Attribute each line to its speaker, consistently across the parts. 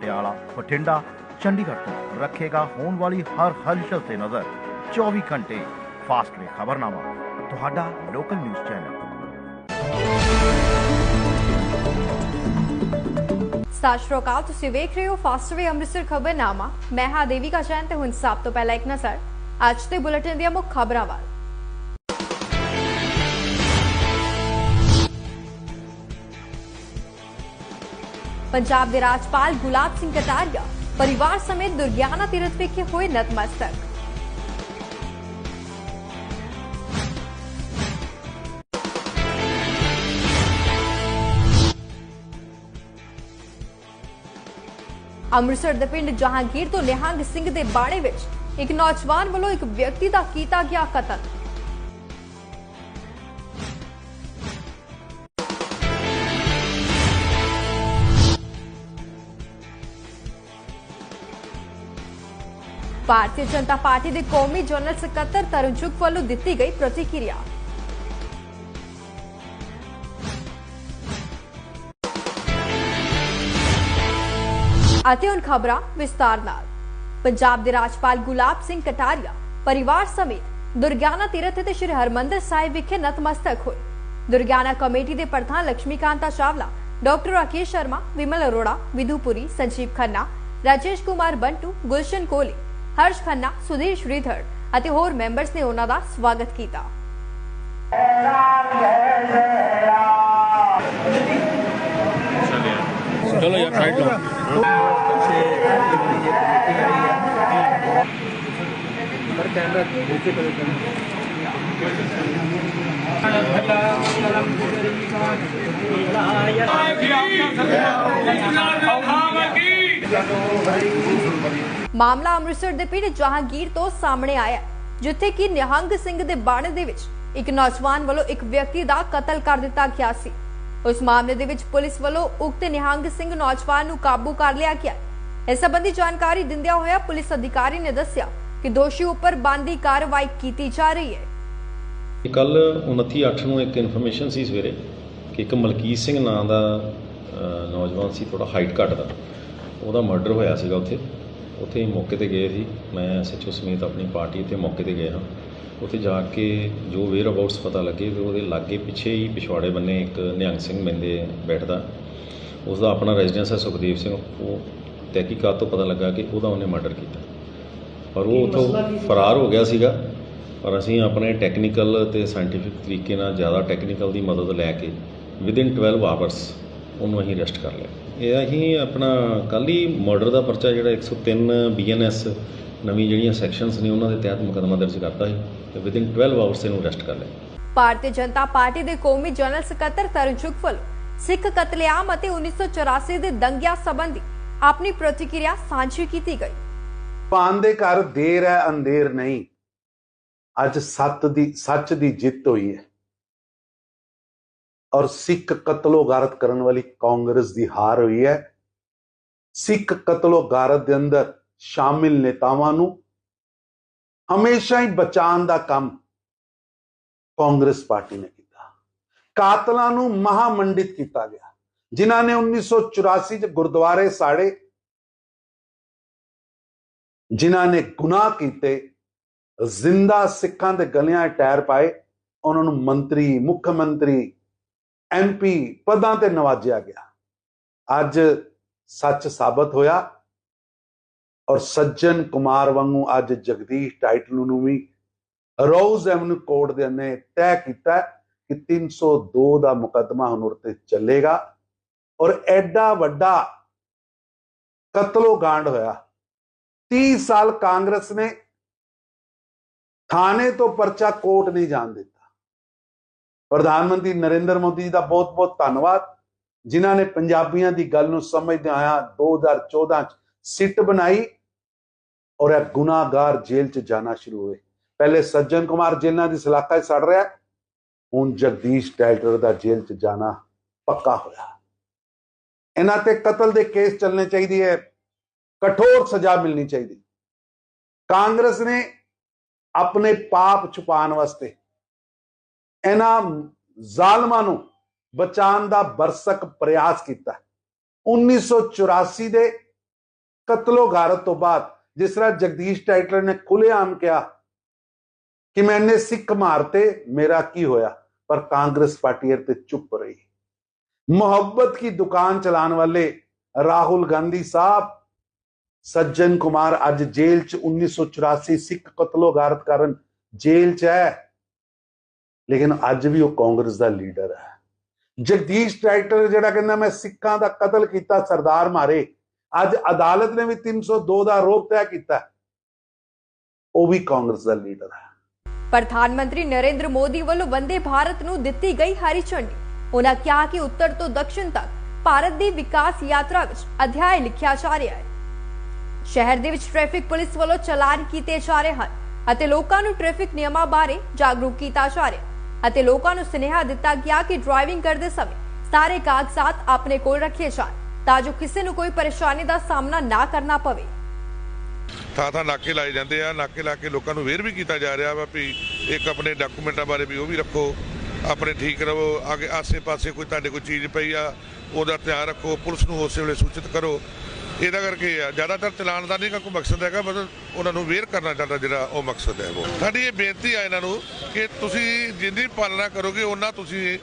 Speaker 1: ਪਟਿਆਲਾ ਬਠਿੰਡਾ, ਚੰਡੀਗੜ੍ਹ ਤੋਂ ਰੱਖੇਗਾ ਹੋਣ ਵਾਲੀ ਹਰ ਹਲਚਲ ਤੇ ਨਜ਼ਰ। 24 ਘੰਟੇ ਫਾਸਟ ਵੇ ਖਬਰਨਾਮਾ, ਤੁਹਾਡਾ ਲੋਕਲ ਨਿਊਜ਼ ਚੈਨਲ।
Speaker 2: ਸਤਿ ਸ਼੍ਰੀ ਅਕਾਲ, ਤੁਸੀਂ ਵੇਖ ਰਹੇ ਹੋ ਫਾਸਟਵੇ ਅੰਮ੍ਰਿਤਸਰ ਖਬਰਨਾਮਾ। ਮੈਂ ਹਾਂ ਦੇਵਿਕਾ ਜੈਨ ਤੇ ਹੁਣ ਸਭ ਤੋਂ ਪਹਿਲਾਂ ਇੱਕ ਨਜ਼ਰ। ਅੱਜ ਦੇ ਬੁਲੇਟਿਨ ਦੀਆਂ ਮੁੱਖ ਖਬਰਾਂ ਵੱਲ। ਪੰਜਾਬ ਦੇ ਰਾਜਪਾਲ ਗੁਲਾਬ ਸਿੰਘ ਕਟਾਰੀਆ ਪਰਿਵਾਰ ਸਮੇਤ ਦੁਰਗਿਆਨਾ ਤੀਰਥ ਵਿਖੇ ਹੋਏ ਨਤਮਸਤਕ। ਅੰਮ੍ਰਿਤਸਰ ਦੇ ਪਿੰਡ ਜਹਾਂਗੀਰ ਤੋਂ ਨਿਹੰਗ ਸਿੰਘ ਦੇ ਬਾੜੇ ਵਿੱਚ ਇੱਕ ਨੌਜਵਾਨ ਵੱਲੋਂ ਇੱਕ ਵਿਅਕਤੀ ਦਾ ਕੀਤਾ ਗਿਆ ਕਤਲ। ਭਾਰਤੀ ਜਨਤਾ ਪਾਰਟੀ ਦੇ ਕੌਮੀ ਜਨਰਲ ਸਕੱਤਰ ਤਰੁਣ ਚੁੱਕ ਵੱਲੋਂ ਦਿੱਤੀ ਗਈ ਪ੍ਰਤੀਕਿਰਿਆ। ਅਤੇ ਹੁਣ ਖਬਰਾਂ ਵਿਸਤਾਰ ਨਾਲ। ਪੰਜਾਬ ਦੇ ਰਾਜਪਾਲ ਗੁਲਾਬ ਸਿੰਘ ਕਟਾਰੀਆ ਪਰਿਵਾਰ ਸਮੇਤ ਦੁਰਗਿਆਨਾ ਤੀਰਥ ਤੇ ਸ਼੍ਰੀ ਹਰਮੰਦਰ ਸਾਹਿਬ ਵਿਖੇ ਨਤਮਸਤਕ ਹੋਏ। ਦੁਰਗਿਆਨਾ ਕਮੇਟੀ ਦੇ ਪ੍ਰਧਾਨ ਲక్ష్ਮੀਕਾਂਤਾ ਚਾਵਲਾ, ਡਾਕਟਰ ਰਾਕੇਸ਼ ਸ਼ਰਮਾ, ਵਿਮਲ ਅਰੋੜਾ ਵਿਧੂਪੁਰੀ ਸੰਜੀਵ ਖੰਨਾ, ਰਾਜੇਸ਼ ਕੁਮਾਰ ਬੰਟੂ, ਗੁਲਸ਼ਨ ਕੋਹਲੀ હર્ષ ખન્ના સુધીર શ્રીધર ਅਤੇ ਹੋਰ ਮੈਂਬਰਸ ਨੇ ਉਹਨਾਂ ਦਾ ਸਵਾਗਤ ਕੀਤਾ
Speaker 3: ਚਲੋ ਯਾਰ ਸਾਈਡ ਲਓ ਪਰ ਕੈਮਰਾ ਨੀਚੇ ਕਰੋ ਹਲਾ
Speaker 2: ਮਾਮਲਾ ਅੰਮ੍ਰਿਤਸਰ ਦੇ ਪਿੰਡ ਜਹਾਂਗੀਰ ਤੋਂ ਸਾਹਮਣੇ ਆਇਆ ਜਿੱਥੇ ਕਿ ਨਿਹੰਗ ਸਿੰਘ ਦੇ ਬਾਣੇ ਦੇ ਵਿੱਚ ਇੱਕ ਨੌਜਵਾਨ ਵੱਲੋਂ ਇੱਕ ਵਿਅਕਤੀ ਦਾ ਕਤਲ ਕਰ ਦਿੱਤਾ ਗਿਆ ਸੀ। ਉਸ ਮਾਮਲੇ ਦੇ ਵਿੱਚ ਪੁਲਿਸ ਵੱਲੋਂ ਉਕਤ ਨਿਹੰਗ ਸਿੰਘ ਨੌਜਵਾਨ ਨੂੰ ਕਾਬੂ ਕਰ ਲਿਆ ਗਿਆ। ਇਸ ਸੰਬੰਧੀ ਜਾਣਕਾਰੀ ਦਿੰਦਿਆਂ ਹੋਇਆ ਪੁਲਿਸ ਅਧਿਕਾਰੀ ਨੇ ਦੱਸਿਆ ਕਿ ਦੋਸ਼ੀ ਉੱਪਰ ਬਣਦੀ ਕਾਰਵਾਈ ਕੀਤੀ ਜਾ ਰਹੀ ਹੈ।
Speaker 4: ਕੱਲ 29/8 ਨੂੰ ਇੱਕ ਇਨਫੋਰਮੇਸ਼ਨ ਸੀ ਸਵੇਰੇ ਕਿ ਇੱਕ ਮਲਕੀਤ ਸਿੰਘ ਨਾਂ ਦਾ ਨੌਜਵਾਨ ਸੀ ਥੋੜਾ ਹਾਈਟ ਘੱਟ ਦਾ। ਉਹਦਾ ਮਰਡਰ ਹੋਇਆ ਸੀਗਾ ਉੱਥੇ। ਉੱਥੇ ਮੌਕੇ ਤੇ ਗਏ ਸੀ। ਮੈਂ ਐਸਐਚਓ ਸਮੇਤ ਆਪਣੀ ਪਾਰਟੀ ਤੇ ਮੌਕੇ ਤੇ ਗਏ ਹਾਂ। ਉੱਥੇ ਜਾ ਕੇ ਜੋ ਵੇਅਰ ਅਬਾਊਟਸ ਪਤਾ ਲੱਗੇ ਤੇ ਉਹਦੇ ਲਾਗੇ ਪਿੱਛੇ ਹੀ ਪਿਛਵਾੜੇ ਬੰਨੇ ਇੱਕ ਨਿਹੰਗ ਸਿੰਘ ਬੰਦੇ ਬੈਠਦਾ। ਉਸ ਦਾ ਆਪਣਾ ਰੈਜ਼ੀਡੈਂਸ ਹੈ ਸੁਖਦੇਵ ਸਿੰਘ। ਉਹ ਤਹਿਕੀਕਾਤ ਤੋਂ ਪਤਾ ਲੱਗਾ ਕਿ ਉਹਦਾ ਉਹਨੇ ਮਰਡਰ ਕੀਤਾ। ਪਰ ਉਹ ਉੱਥੋਂ ਫਰਾਰ ਹੋ ਗਿਆ ਸੀਗਾ। ਪਰ ਅਸੀਂ ਆਪਣੇ ਟੈਕਨੀਕਲ ਤੇ ਸਾਇੰਟੀਫਿਕ ਤਰੀਕੇ ਨਾਲ ਜ਼ਿਆਦਾ ਟੈਕਨੀਕਲ ਦੀ ਮਦਦ ਲੈ ਕੇ ਵਿਦਿਨ 12 ਆਵਰਸ ਉਹਨੂੰ ਅਸੀਂ ਅਰੈਸਟ ਕਰ ਲਿਆ। ਇਹ ਅਸੀਂ ਆਪਣਾ ਕੱਲ੍ਹ ਹੀ ਮਰਡਰ ਦਾ ਪਰਚਾ ਜਿਹੜਾ 103 ਬੀਐਨਐਸ ਨਵੀਂ ਜਿਹੜੀਆਂ ਸੈਕਸ਼ਨਸ ਨੇ ਉਹਨਾਂ ਦੇ ਤਹਿਤ ਮੁਕੱਦਮਾ ਦਰਜ ਕਰਤਾ ਸੀ ਤੇ ਵਿਦਿਨ 12 ਆਵਰਸ ਇਹਨੂੰ ਅਰੈਸਟ ਕਰ ਲਿਆ।
Speaker 2: ਭਾਰਤੀ ਜਨਤਾ ਪਾਰਟੀ ਦੇ ਕੌਮੀ ਜਨਰਲ ਸਕੱਤਰ ਤਰੁਣ ਚੁੱਕ ਵੱਲੋਂ ਸਿੱਖ ਕਤਲੇਆਮ ਅਤੇ 1984 ਦੇ ਦੰਗਿਆਂ ਸੰਬੰਧੀ ਆਪਣੀ ਪ੍ਰਤੀਕਿਰਿਆ ਸਾਂਝੀ ਕੀਤੀ ਗਈ।
Speaker 5: ਪਾਨ ਦੇ ਘਰ ਦੇਰ ਹੈ ਅੰਧੇਰ ਨਹੀਂ। ਅੱਜ ਸੱਤ ਦੀ ਸੱਚ ਦੀ ਜਿੱਤ ਹੋਈ ਹੈ। ਔਰ ਸਿੱਖ ਕਤਲੋ ਗਾਰਤ ਕਰਨ ਵਾਲੀ ਕਾਂਗਰਸ ਦੀ ਹਾਰ ਹੋਈ ਹੈ। ਸਿੱਖ ਕਤਲੋ ਗਾਰਤ ਦੇ ਅੰਦਰ ਸ਼ਾਮਿਲ ਨੇਤਾਵਾਂ ਨੂੰ ਹਮੇਸ਼ਾ ਹੀ ਬਚਾਉਣ ਦਾ ਕੰਮ ਕਾਂਗਰਸ ਪਾਰਟੀ ਨੇ ਕੀਤਾ। ਕਾਤਲਾਂ ਨੂੰ ਮਹਾਮੰਡਿਤ ਕੀਤਾ ਗਿਆ। ਜਿਨ੍ਹਾਂ ਨੇ 1984 ਚ ਗੁਰਦੁਆਰੇ ਸਾੜੇ, ਜਿਨ੍ਹਾਂ ਨੇ ਗੁਨਾਹ ਕੀਤੇ, ਜ਼ਿੰਦਾ ਸਿੱਖਾਂ ਦੇ ਗਲਿਆਂ ਟਾਇਰ ਪਾਏ, ਉਹਨਾਂ ਨੂੰ ਮੰਤਰੀ, ਮੁੱਖ ਮੰਤਰੀ ਐਮਪੀ ਪਦਾਂ ਤੇ ਨਵਾਜਿਆ ਗਿਆ। ਅੱਜ ਸੱਚ ਸਾਬਤ ਹੋਇਆ ਔਰ ਸੱਜਣ ਕੁਮਾਰ ਵਾਂਗੂ ਅੱਜ ਜਗਦੀਸ਼ ਟਾਈਟਲ ਨੂੰ ਵੀ ਰੋਜ਼ ਐਵਨਿਊ ਕੋਰਟ ਦੇ ਨੇ ਤੈਅ ਕੀਤਾ ਕਿ 302 ਦਾ ਮੁਕੱਦਮਾ ਹੁਣ ਉਰਤੇ ਚੱਲੇਗਾ ਔਰ ਐਡਾ ਵੱਡਾ ਕਤਲੋ ਗਾਂਡ ਹੋਇਆ। 30 ਸਾਲ ਕਾਂਗਰਸ ਨੇ ਥਾਣੇ ਤੋਂ ਪਰਚਾ ਕੋਰਟ ਨਹੀਂ ਜਾਣ ਦਿੱਤਾ। ਪ੍ਰਧਾਨ ਮੰਤਰੀ ਨਰਿੰਦਰ ਮੋਦੀ ਜੀ ਦਾ ਬਹੁਤ-ਬਹੁਤ ਧੰਨਵਾਦ। ਜਿਨ੍ਹਾਂ ਨੇ ਪੰਜਾਬੀਆਂ ਦੀ ਗੱਲ ਨੂੰ ਸਮਝਦੇ ਆਇਆ 2014 ਚ ਸਿੱਟ ਬਣਾਈ ਔਰ ਇਹ ਗੁਨਾਹਗਾਰ ਜੇਲ੍ਹ ਚ ਜਾਣਾ ਸ਼ੁਰੂ ਹੋਏ। ਪਹਿਲੇ ਸੱਜਣ ਕੁਮਾਰ ਜੇਲ੍ਹਾਂ ਦੀ ਸਲਾਖਾ 'ਚ ਸੜ ਰਿਹਾ, ਹੁਣ ਜਗਦੀਸ਼ ਟੈਲਟਰ ਦਾ ਜੇਲ੍ਹ ਚ ਜਾਣਾ ਪੱਕਾ ਹੋਇਆ। ਇਹਨਾਂ ਤੇ ਕਤਲ ਦੇ ਕੇਸ ਚੱਲਣੇ ਚਾਹੀਦੇ ਹੈ ਕਠੋਰ ਸਜ਼ਾ ਮਿਲਣੀ ਚਾਹੀਦੀ। ਕਾਂਗਰਸ ਨੇ ਆਪਣੇ ਪਾਪ ਛੁਪਾਉਣ ਵਾਸਤੇ ਇਹਨਾਂ ਜ਼ਾਲਮਾਂ ਨੂੰ ਬਚਾਉਣ ਦਾ ਬਰਸਕ ਪ੍ਰਯਾਸ ਕੀਤਾ। 1984 ਦੇ ਕਤਲੋਗਾਰਤ ਤੋਂ ਬਾਅਦ ਜਿਸ ਤਰ੍ਹਾਂ ਜਗਦੀਸ਼ ਟਾਈਟਲਰ ਨੇ ਖੁੱਲੇਆਮ ਕਿਹਾ ਕਿ ਮੈਨੇ ਸਿੱਖ ਮਾਰਤੇ ਮੇਰਾ ਕੀ ਹੋਇਆ, ਪਰ ਕਾਂਗਰਸ ਪਾਰਟੀ ਤੇ ਚੁੱਪ ਰਹੀ। ਮੁਹੱਬਤ ਕੀ ਦੁਕਾਨ ਚਲਾਉਣ ਵਾਲੇ ਰਾਹੁਲ ਗਾਂਧੀ ਸਾਹਿਬ, ਸੱਜਣ ਕੁਮਾਰ ਅੱਜ ਜੇਲ੍ਹ ਚ 1984 ਸਿੱਖ ਕਤਲੋਗਾਰਤ ਕਾਰਨ ਜੇਲ੍ਹ ਚ ਹੈ। ਲੇਕਿਨ ਅੱਜ ਵੀ ਉਹ ਕਾਂਗਰਸ ਦਾ ਲੀਡਰ ਹੈ। ਜਗਦੀਸ਼ ਟਾਈਟਰ ਜਿਹੜਾ ਕਹਿੰਦਾ, ਮੈਂ ਸਿੱਖਾਂ ਦਾ ਕਤਲ ਕੀਤਾ ਸਰਦਾਰ ਮਾਰੇ। ਅੱਜ ਅਦਾਲਤ ਨੇ ਵੀ 302 ਦਾ ਆਰੋਪ ਤੈਅ ਕੀਤਾ ਉਹ ਵੀ ਕਾਂਗਰਸ ਦਾ ਲੀਡਰ ਹੈ।
Speaker 2: ਪ੍ਰਧਾਨ ਮੰਤਰੀ ਨਰਿੰਦਰ ਮੋਦੀ ਵੱਲੋਂ ਵੰਦੇ ਭਾਰਤ ਨੂੰ ਦਿੱਤੀ ਗਈ ਹਰੀ ਝੰਡੀ। ਉਹਨਾਂ ਕਿਹਾ ਕਿ ਉੱਤਰ ਤੋਂ ਦੱਖਣ ਤੱਕ ਭਾਰਤ ਦੀ ਵਿਕਾਸ ਯਾਤਰਾ ਵਿੱਚ ਅਧਿਆਇ ਲਿਖਿਆ ਜਾ ਰਿਹਾ ਹੈ। ਸ਼ਹਿਰ ਦੇ ਵਿੱਚ ਟ੍ਰੈਫਿਕ ਪੁਲਿਸ ਵੱਲੋਂ ਚਲਾਨ ਕੀਤੇ ਜਾ ਰਹੇ ਹਨ ਅਤੇ ਲੋਕਾਂ ਨੂੰ ਟ੍ਰੈਫਿਕ ਨਿਯਮਾਂ ਬਾਰੇ ਜਾਗਰੂਕ ਕੀਤਾ ਜਾ ਰਿਹਾ ਹੈ। ਅਤੇ ਲੋਕਾਂ ਨੂੰ ਸੁਨੇਹਾ ਦਿੱਤਾ ਗਿਆ ਕਿ ਡਰਾਈਵਿੰਗ ਕਰਦੇ ਸਮੇਂ ਸਾਰੇ ਕਾਗਜ਼ਾਤ ਆਪਣੇ ਕੋਲ ਰੱਖੇ ਜਾਣ, ਤਾਂ ਜੋ ਕਿਸੇ ਨੂੰ ਕੋਈ ਪਰੇਸ਼ਾਨੀ ਦਾ ਸਾਹਮਣਾ ਨਾ ਕਰਨਾ ਪਵੇ।
Speaker 3: ਥਾਂ ਥਾਂ ਨਾਕੇ ਲਾਏ ਜਾਂਦੇ ਆ, ਨਾਕੇ ਲਾ ਕੇ ਲੋਕਾਂ ਨੂੰ ਵੇਰ ਵੀ ਕੀਤਾ ਜਾ ਰਿਹਾ ਵਾ ਵੀ ਇੱਕ ਆਪਣੇ ਡਾਕੂਮੈਂਟਾਂ ਬਾਰੇ ਵੀ ਉਹ ਵੀ ਰੱਖੋ, ਆਪਣੇ ਠੀਕ ਰਹੋ, ਅੱਗੇ ਆਸੇ-ਪਾਸੇ ਕੋਈ ਤੁਹਾਡੇ ਕੋਈ ਚੀਜ਼ ਪਈ ਆ, ਉਹਦਾ ਧਿਆਨ ਰੱਖੋ, ਪੁਲਿਸ ਨੂੰ ਉਸੇ ਵੇਲੇ ਸੂਚਿਤ ਕਰੋ। ਇਹਦਾ ਕਰਕੇ ਆ, ਜ਼ਿਆਦਾਤਰ ਚਲਾਨ ਦਾ ਨਹੀਂ, ਕੋਈ ਮਕਸਦ ਹੈਗਾ, ਮਤਲਬ ਉਹਨਾਂ ਨੂੰ ਵੇਰ ਕਰਨਾ ਚਾਹੁੰਦਾ ਜਿਹੜਾ ਉਹ ਮਕਸਦ ਹੈ ਉਹ। ਸਾਡੀ ਇਹ ਬੇਨਤੀ ਆ ਇਹਨਾਂ ਨੂੰ ਕਿ ਤੁਸੀਂ ਜਿੰਨੀ ਪਾਲਣਾ ਕਰੋਗੇ ਉਹਨਾਂ ਤੁਸੀਂ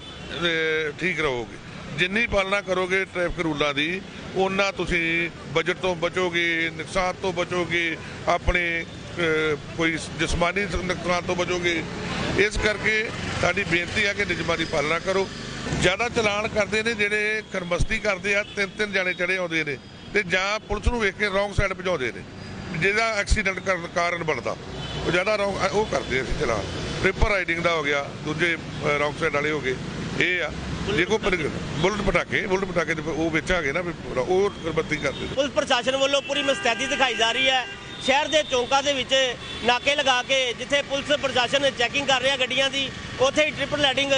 Speaker 3: ਠੀਕ ਰਹੋਗੇ। ਜਿੰਨੀ ਪਾਲਣਾ ਕਰੋਗੇ ਟ੍ਰੈਫਿਕ ਰੂਲਾਂ ਦੀ ਉਹਨਾਂ ਤੁਸੀਂ ਬਜਟ ਤੋਂ ਬਚੋਗੇ, ਨੁਕਸਾਨ ਤੋਂ ਬਚੋਗੇ, ਆਪਣੇ ਕੋਈ ਜਿਸਮਾਨੀ ਨੁਕਸਾਨ ਤੋਂ ਬਚੋਗੇ। ਇਸ ਕਰਕੇ ਸਾਡੀ ਬੇਨਤੀ ਹੈ ਕਿ ਨਿਯਮਾਂ ਦੀ ਪਾਲਣਾ ਕਰੋ। ਜ਼ਿਆਦਾ ਚਲਾਨ ਕਰਦੇ ਨੇ, ਜਿਹੜੇ ਕਰਮਸਤੀ ਕਰਦੇ ਆ ਤਿੰਨ ਤਿੰਨ ਜਾਣੇ ਚੜੇ ਆਉਂਦੇ ਨੇ। ਤੇ ਜਾਂ ਪੁਲਿਸ ਨੂੰ ਵੇਖ ਕੇ ਰੌਂਗ ਸਾਈਡ ਭਜਾਉਂਦੇ ਨੇ, ਜਿਹਦਾ ਐਕਸੀਡੈਂਟ ਕਰਨ ਕਾਰਨ ਬਣਦਾ। ਉਹ ਜ਼ਿਆਦਾ ਰੌਂਗ ਉਹ ਕਰਦੇ ਆ ਚਲਾਨ ਟ੍ਰਿਪਲ ਰਾਈਡਿੰਗ ਦਾ ਹੋ ਗਿਆ, ਦੂਜੇ ਰੌਂਗ ਸਾਈਡ ਵਾਲੇ ਹੋ ਗਏ। ਇਹ ਆ, ਦੇਖੋ ਬੁਲਟ ਪਟਾਕੇ ਬੁਲਟ ਪਟਾਕੇ ਤੇ ਉਹ ਵੇਚਾਂਗੇ ਨਾ ਉਹ ਕਰਬਤੀ ਕਰਦੇ
Speaker 6: ਪੁਲਿਸ ਪ੍ਰਸ਼ਾਸਨ ਵੱਲੋਂ ਪੂਰੀ ਮੁਸਤੈਦੀ ਦਿਖਾਈ ਜਾ ਰਹੀ ਹੈ। ਸ਼ਹਿਰ ਦੇ ਚੌਂਕਾਂ ਦੇ ਵਿੱਚ ਨਾਕੇ ਲਗਾ ਕੇ, ਜਿੱਥੇ ਪੁਲਿਸ ਪ੍ਰਸ਼ਾਸਨ ਚੈਕਿੰਗ ਕਰ ਰਿਹਾ ਗੱਡੀਆਂ ਦੀ, ਉੱਥੇ ਹੀ ਟ੍ਰਿਪਲ ਲੈਡਿੰਗ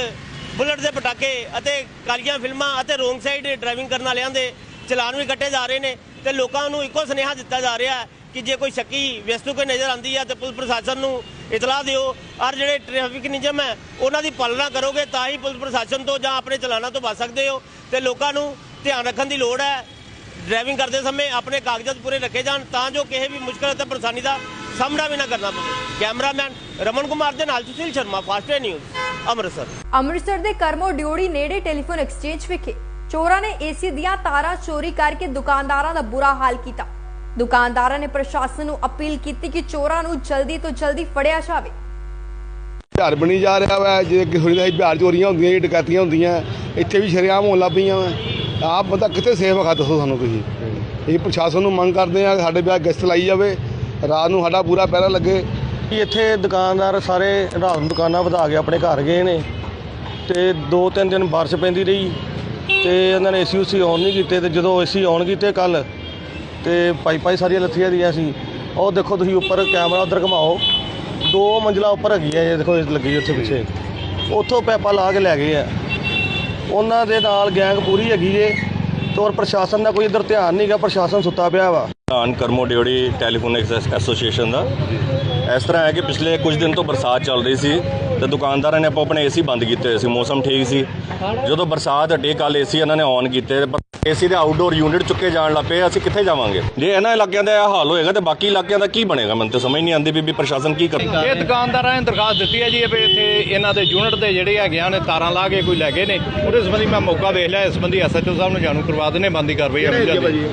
Speaker 6: ਬੁਲਟ ਦੇ ਪਟਾਕੇ ਅਤੇ ਕਾਲੀਆਂ ਫਿਲਮਾਂ ਅਤੇ ਰੋਂਗ ਸਾਈਡ ਡਰਾਈਵਿੰਗ ਕਰਨ ਵਾਲਿਆਂ ਦੇ ਚਲਾਨ ਵੀ ਕੱਟੇ ਜਾ ਰਹੇ ਨੇ ਤੇ ਲੋਕਾਂ ਨੂੰ ਇੱਕੋ ਸੁਨੇਹਾ ਦਿੱਤਾ ਜਾ ਰਿਹਾ ਹੈ ਕਿ ਜੇ ਕੋਈ ਸ਼ੱਕੀ ਵਸਤੂ ਕੋਈ ਨਜ਼ਰ ਆਂਦੀ ਹੈ ਤੇ ਪੁਲਿਸ ਪ੍ਰਸ਼ਾਸਨ ਨੂੰ ਇਤਲਾਹ ਦਿਓ। ਔਰ ਜਿਹੜੇ ਟ੍ਰੈਫਿਕ ਨਿਯਮ ਹੈ, ਉਹਨਾਂ ਦੀ ਪਾਲਣਾ ਕਰੋਗੇ ਤਾਂ ਹੀ ਪੁਲਿਸ ਪ੍ਰਸ਼ਾਸਨ ਤੋਂ ਜਾਂ ਆਪਣੇ ਚਲਾਨਾਂ ਤੋਂ ਬਚ ਸਕਦੇ ਹੋ ਤੇ ਲੋਕਾਂ ਨੂੰ ਧਿਆਨ ਰੱਖਣ ਦੀ ਲੋੜ ਹੈ। ਡਰਾਈਵਿੰਗ ਕਰਦੇ ਸਮੇਂ ਆਪਣੇ ਕਾਗਜ਼ਾਤ ਪੂਰੇ ਰੱਖੇ ਜਾਣ ਤਾਂ ਜੋ ਕਿਸੇ ਵੀ ਮੁਸ਼ਕਲ ਅਤੇ ਪਰੇਸ਼ਾਨੀ ਦਾ ਸਾਹਮਣਾ ਵੀ ਨਾ ਕਰਨਾ ਪਵੇ। ਕੈਮਰਾਮੈਨ ਰਮਨ ਕੁਮਾਰ ਦੇ ਨਾਲ ਸੁਸ਼ੀਲ ਸ਼ਰਮਾ ਫਾਸਟਵੇ ਨਿਊਜ਼, ਅੰਮ੍ਰਿਤਸਰ।
Speaker 2: ਅੰਮ੍ਰਿਤਸਰ ਦੇ ਕਰਮੋ ਡਿਓੜੀ ਨੇੜੇ ਟੈਲੀਫੋਨ ਐਕਸਚੇਂਜ ਵਿਖੇ ਚੋਰਾਂ ਨੇ ਏਸੀ ਦੀਆਂ ਤਾਰਾਂ ਚੋਰੀ ਕਰਕੇ ਦੁਕਾਨਦਾਰਾਂ ਦਾ ਬੁਰਾ ਹਾਲ ਕੀਤਾ। ਦੁਕਾਨਦਾਰਾਂ ਨੇ ਪ੍ਰਸ਼ਾਸਨ ਨੂੰ ਅਪੀਲ ਕੀਤੀ ਕਿ ਚੋਰਾਂ ਨੂੰ ਜਲਦੀ ਤੋਂ ਜਲਦੀ ਫੜਿਆ ਜਾਵੇ।
Speaker 7: ਬਿਹਾਰ ਬਣੀ ਜਾ ਰਿਹਾ ਵਾ ਜੇ ਕਿਸੇ ਦਾ ਬਿਹਾਰ ਚੋਰੀਆਂ ਹੁੰਦੀਆਂ ਜੀ ਡਕੈਤੀਆਂ ਹੁੰਦੀਆਂ ਇੱਥੇ ਵੀ ਸ਼ਰੇਆਮ ਹੋਣ ਲੱਗ ਪਈਆਂ ਵਾ। ਆਪ ਬੰਦਾ ਕਿੱਥੇ ਸੇਫ ਹੈਗਾ ਦੱਸੋ ਸਾਨੂੰ ਤੁਸੀਂ? ਇਹ ਪ੍ਰਸ਼ਾਸਨ ਨੂੰ ਮੰਗ ਕਰਦੇ ਆ ਸਾਡੇ ਵਿਆਹ ਗਸ਼ਤ ਲਾਈ ਜਾਵੇ ਰਾਤ ਨੂੰ ਸਾਡਾ ਪੂਰਾ ਪਹਿਰਾ ਲੱਗੇ।
Speaker 8: ਕਿ ਇੱਥੇ ਦੁਕਾਨਦਾਰ ਸਾਰੇ ਰਾਤ ਨੂੰ ਦੁਕਾਨਾਂ ਵਧਾ ਕੇ ਆਪਣੇ ਘਰ ਗਏ ਨੇ ਤੇ ਦੋ ਤਿੰਨ ਦਿਨ ਬਾਰਿਸ਼ ਪੈਂਦੀ ਰਹੀ। ਤੇ ਉਹਨਾਂ ਨੇ ਏਸੀ ਉਸੀ ਔਨ ਨਹੀਂ ਕੀਤੇ ਤੇ ਜਦੋਂ ਏਸੀ ਔਨ ਕੀਤੇ ਕੱਲ ਤੇ ਪਾਈਪਾਂ ਹੀ ਸਾਰੀਆਂ ਲੱਥੀਆਂ ਦੀਆਂ ਸੀ। ਉਹ ਦੇਖੋ ਤੁਸੀਂ ਉੱਪਰ ਕੈਮਰਾ ਉਧਰ ਘਮਾਓ। ਦੋ ਮੰਜ਼ਲਾ ਉੱਪਰ ਹੈਗੀ ਹੈ ਇਹ ਦੇਖੋ ਇਹ ਲੱਗੀ ਉੱਥੇ ਪਿੱਛੇ। ਉੱਥੋਂ ਪੈਪਾ ਲਾ ਕੇ ਲੈ ਗਏ ਆ। ਉਹਨਾਂ ਦੇ ਨਾਲ ਗੈਂਗ ਪੂਰੀ ਹੈਗੀ ਏ ਤੇ ਔਰ ਪ੍ਰਸ਼ਾਸਨ ਦਾ ਕੋਈ ਇੱਧਰ ਧਿਆਨ ਨਹੀਂਗਾ ਪ੍ਰਸ਼ਾਸਨ ਸੁੱਤਾ ਪਿਆ ਵਾ।
Speaker 9: ਧਾਨ ਕਰਮੋ ਡਿਓੜੀ ਟੈਲੀਫੋਨਿਕਸ ਐਸੋਸੀਏਸ਼ਨ ਦਾ। ਇਸ ਤਰ੍ਹਾਂ ਹੈ ਕਿ ਪਿਛਲੇ ਕੁਝ ਦਿਨ ਤੋਂ ਬਰਸਾਤ ਚੱਲ ਰਹੀ ਸੀ। ਤੇ ਦੁਕਾਨਦਾਰਾਂ ਨੇ ਆਪੋ ਆਪਣੇ ਏਸੀ ਬੰਦ ਕੀਤੇ ਹੋਏ ਸੀ, ਮੌਸਮ ਠੀਕ ਸੀ। ਜਦੋਂ ਬਰਸਾਤ ਹਟੇ ਕੱਲ ਏਸੀ ਇਹਨਾਂ ਨੇ ਔਨ ਕੀਤੇ ਏਸੀ ਦੇ ਆਊਟਡੋਰ ਯੂਨਿਟ ਚੁੱਕੇ ਜਾਣ ਲੱਪੇ ਅਸੀਂ ਕਿੱਥੇ ਜਾਵਾਂਗੇ? ਜੇ ਇਹਨਾਂ ਇਲਾਕਿਆਂ ਦਾ ਇਹ ਹਾਲ ਹੋਏਗਾ ਤੇ ਬਾਕੀ ਇਲਾਕਿਆਂ ਦਾ ਕੀ ਬਣੇਗਾ? ਮੈਨੂੰ ਤਾਂ ਸਮਝ ਨਹੀਂ ਆਉਂਦੀ ਵੀ ਪ੍ਰਸ਼ਾਸਨ ਕੀ ਕਰੇ
Speaker 10: ਇਹ ਦੁਕਾਨਦਾਰਾਂ ਨੇ ਦਰਖਾਸਤ ਦਿੱਤੀ ਹੈ ਜੀ ਵੀ ਇੱਥੇ ਇਹਨਾਂ ਦੇ ਯੂਨਿਟ ਦੇ ਜਿਹੜੇ ਹੈਗੇ ਹਨ ਤਾਰਾਂ ਲਾ ਕੇ ਕੋਈ ਲੈ ਗਏ ਨੇ। ਉਹਦੇ ਸੰਬੰਧੀ ਮੈਂ ਮੌਕਾ ਵੇਖ ਲਿਆ, ਇਸ ਸੰਬੰਧੀ ਐਸਐਚਓ ਸਾਹਿਬ ਨੂੰ ਜਾਣੂ ਕਰਵਾ ਦਿੰਦੇ ਬੰਦੀ ਕਾਰਵਾਈ ਅਮਲ ਜਾਂਦੀ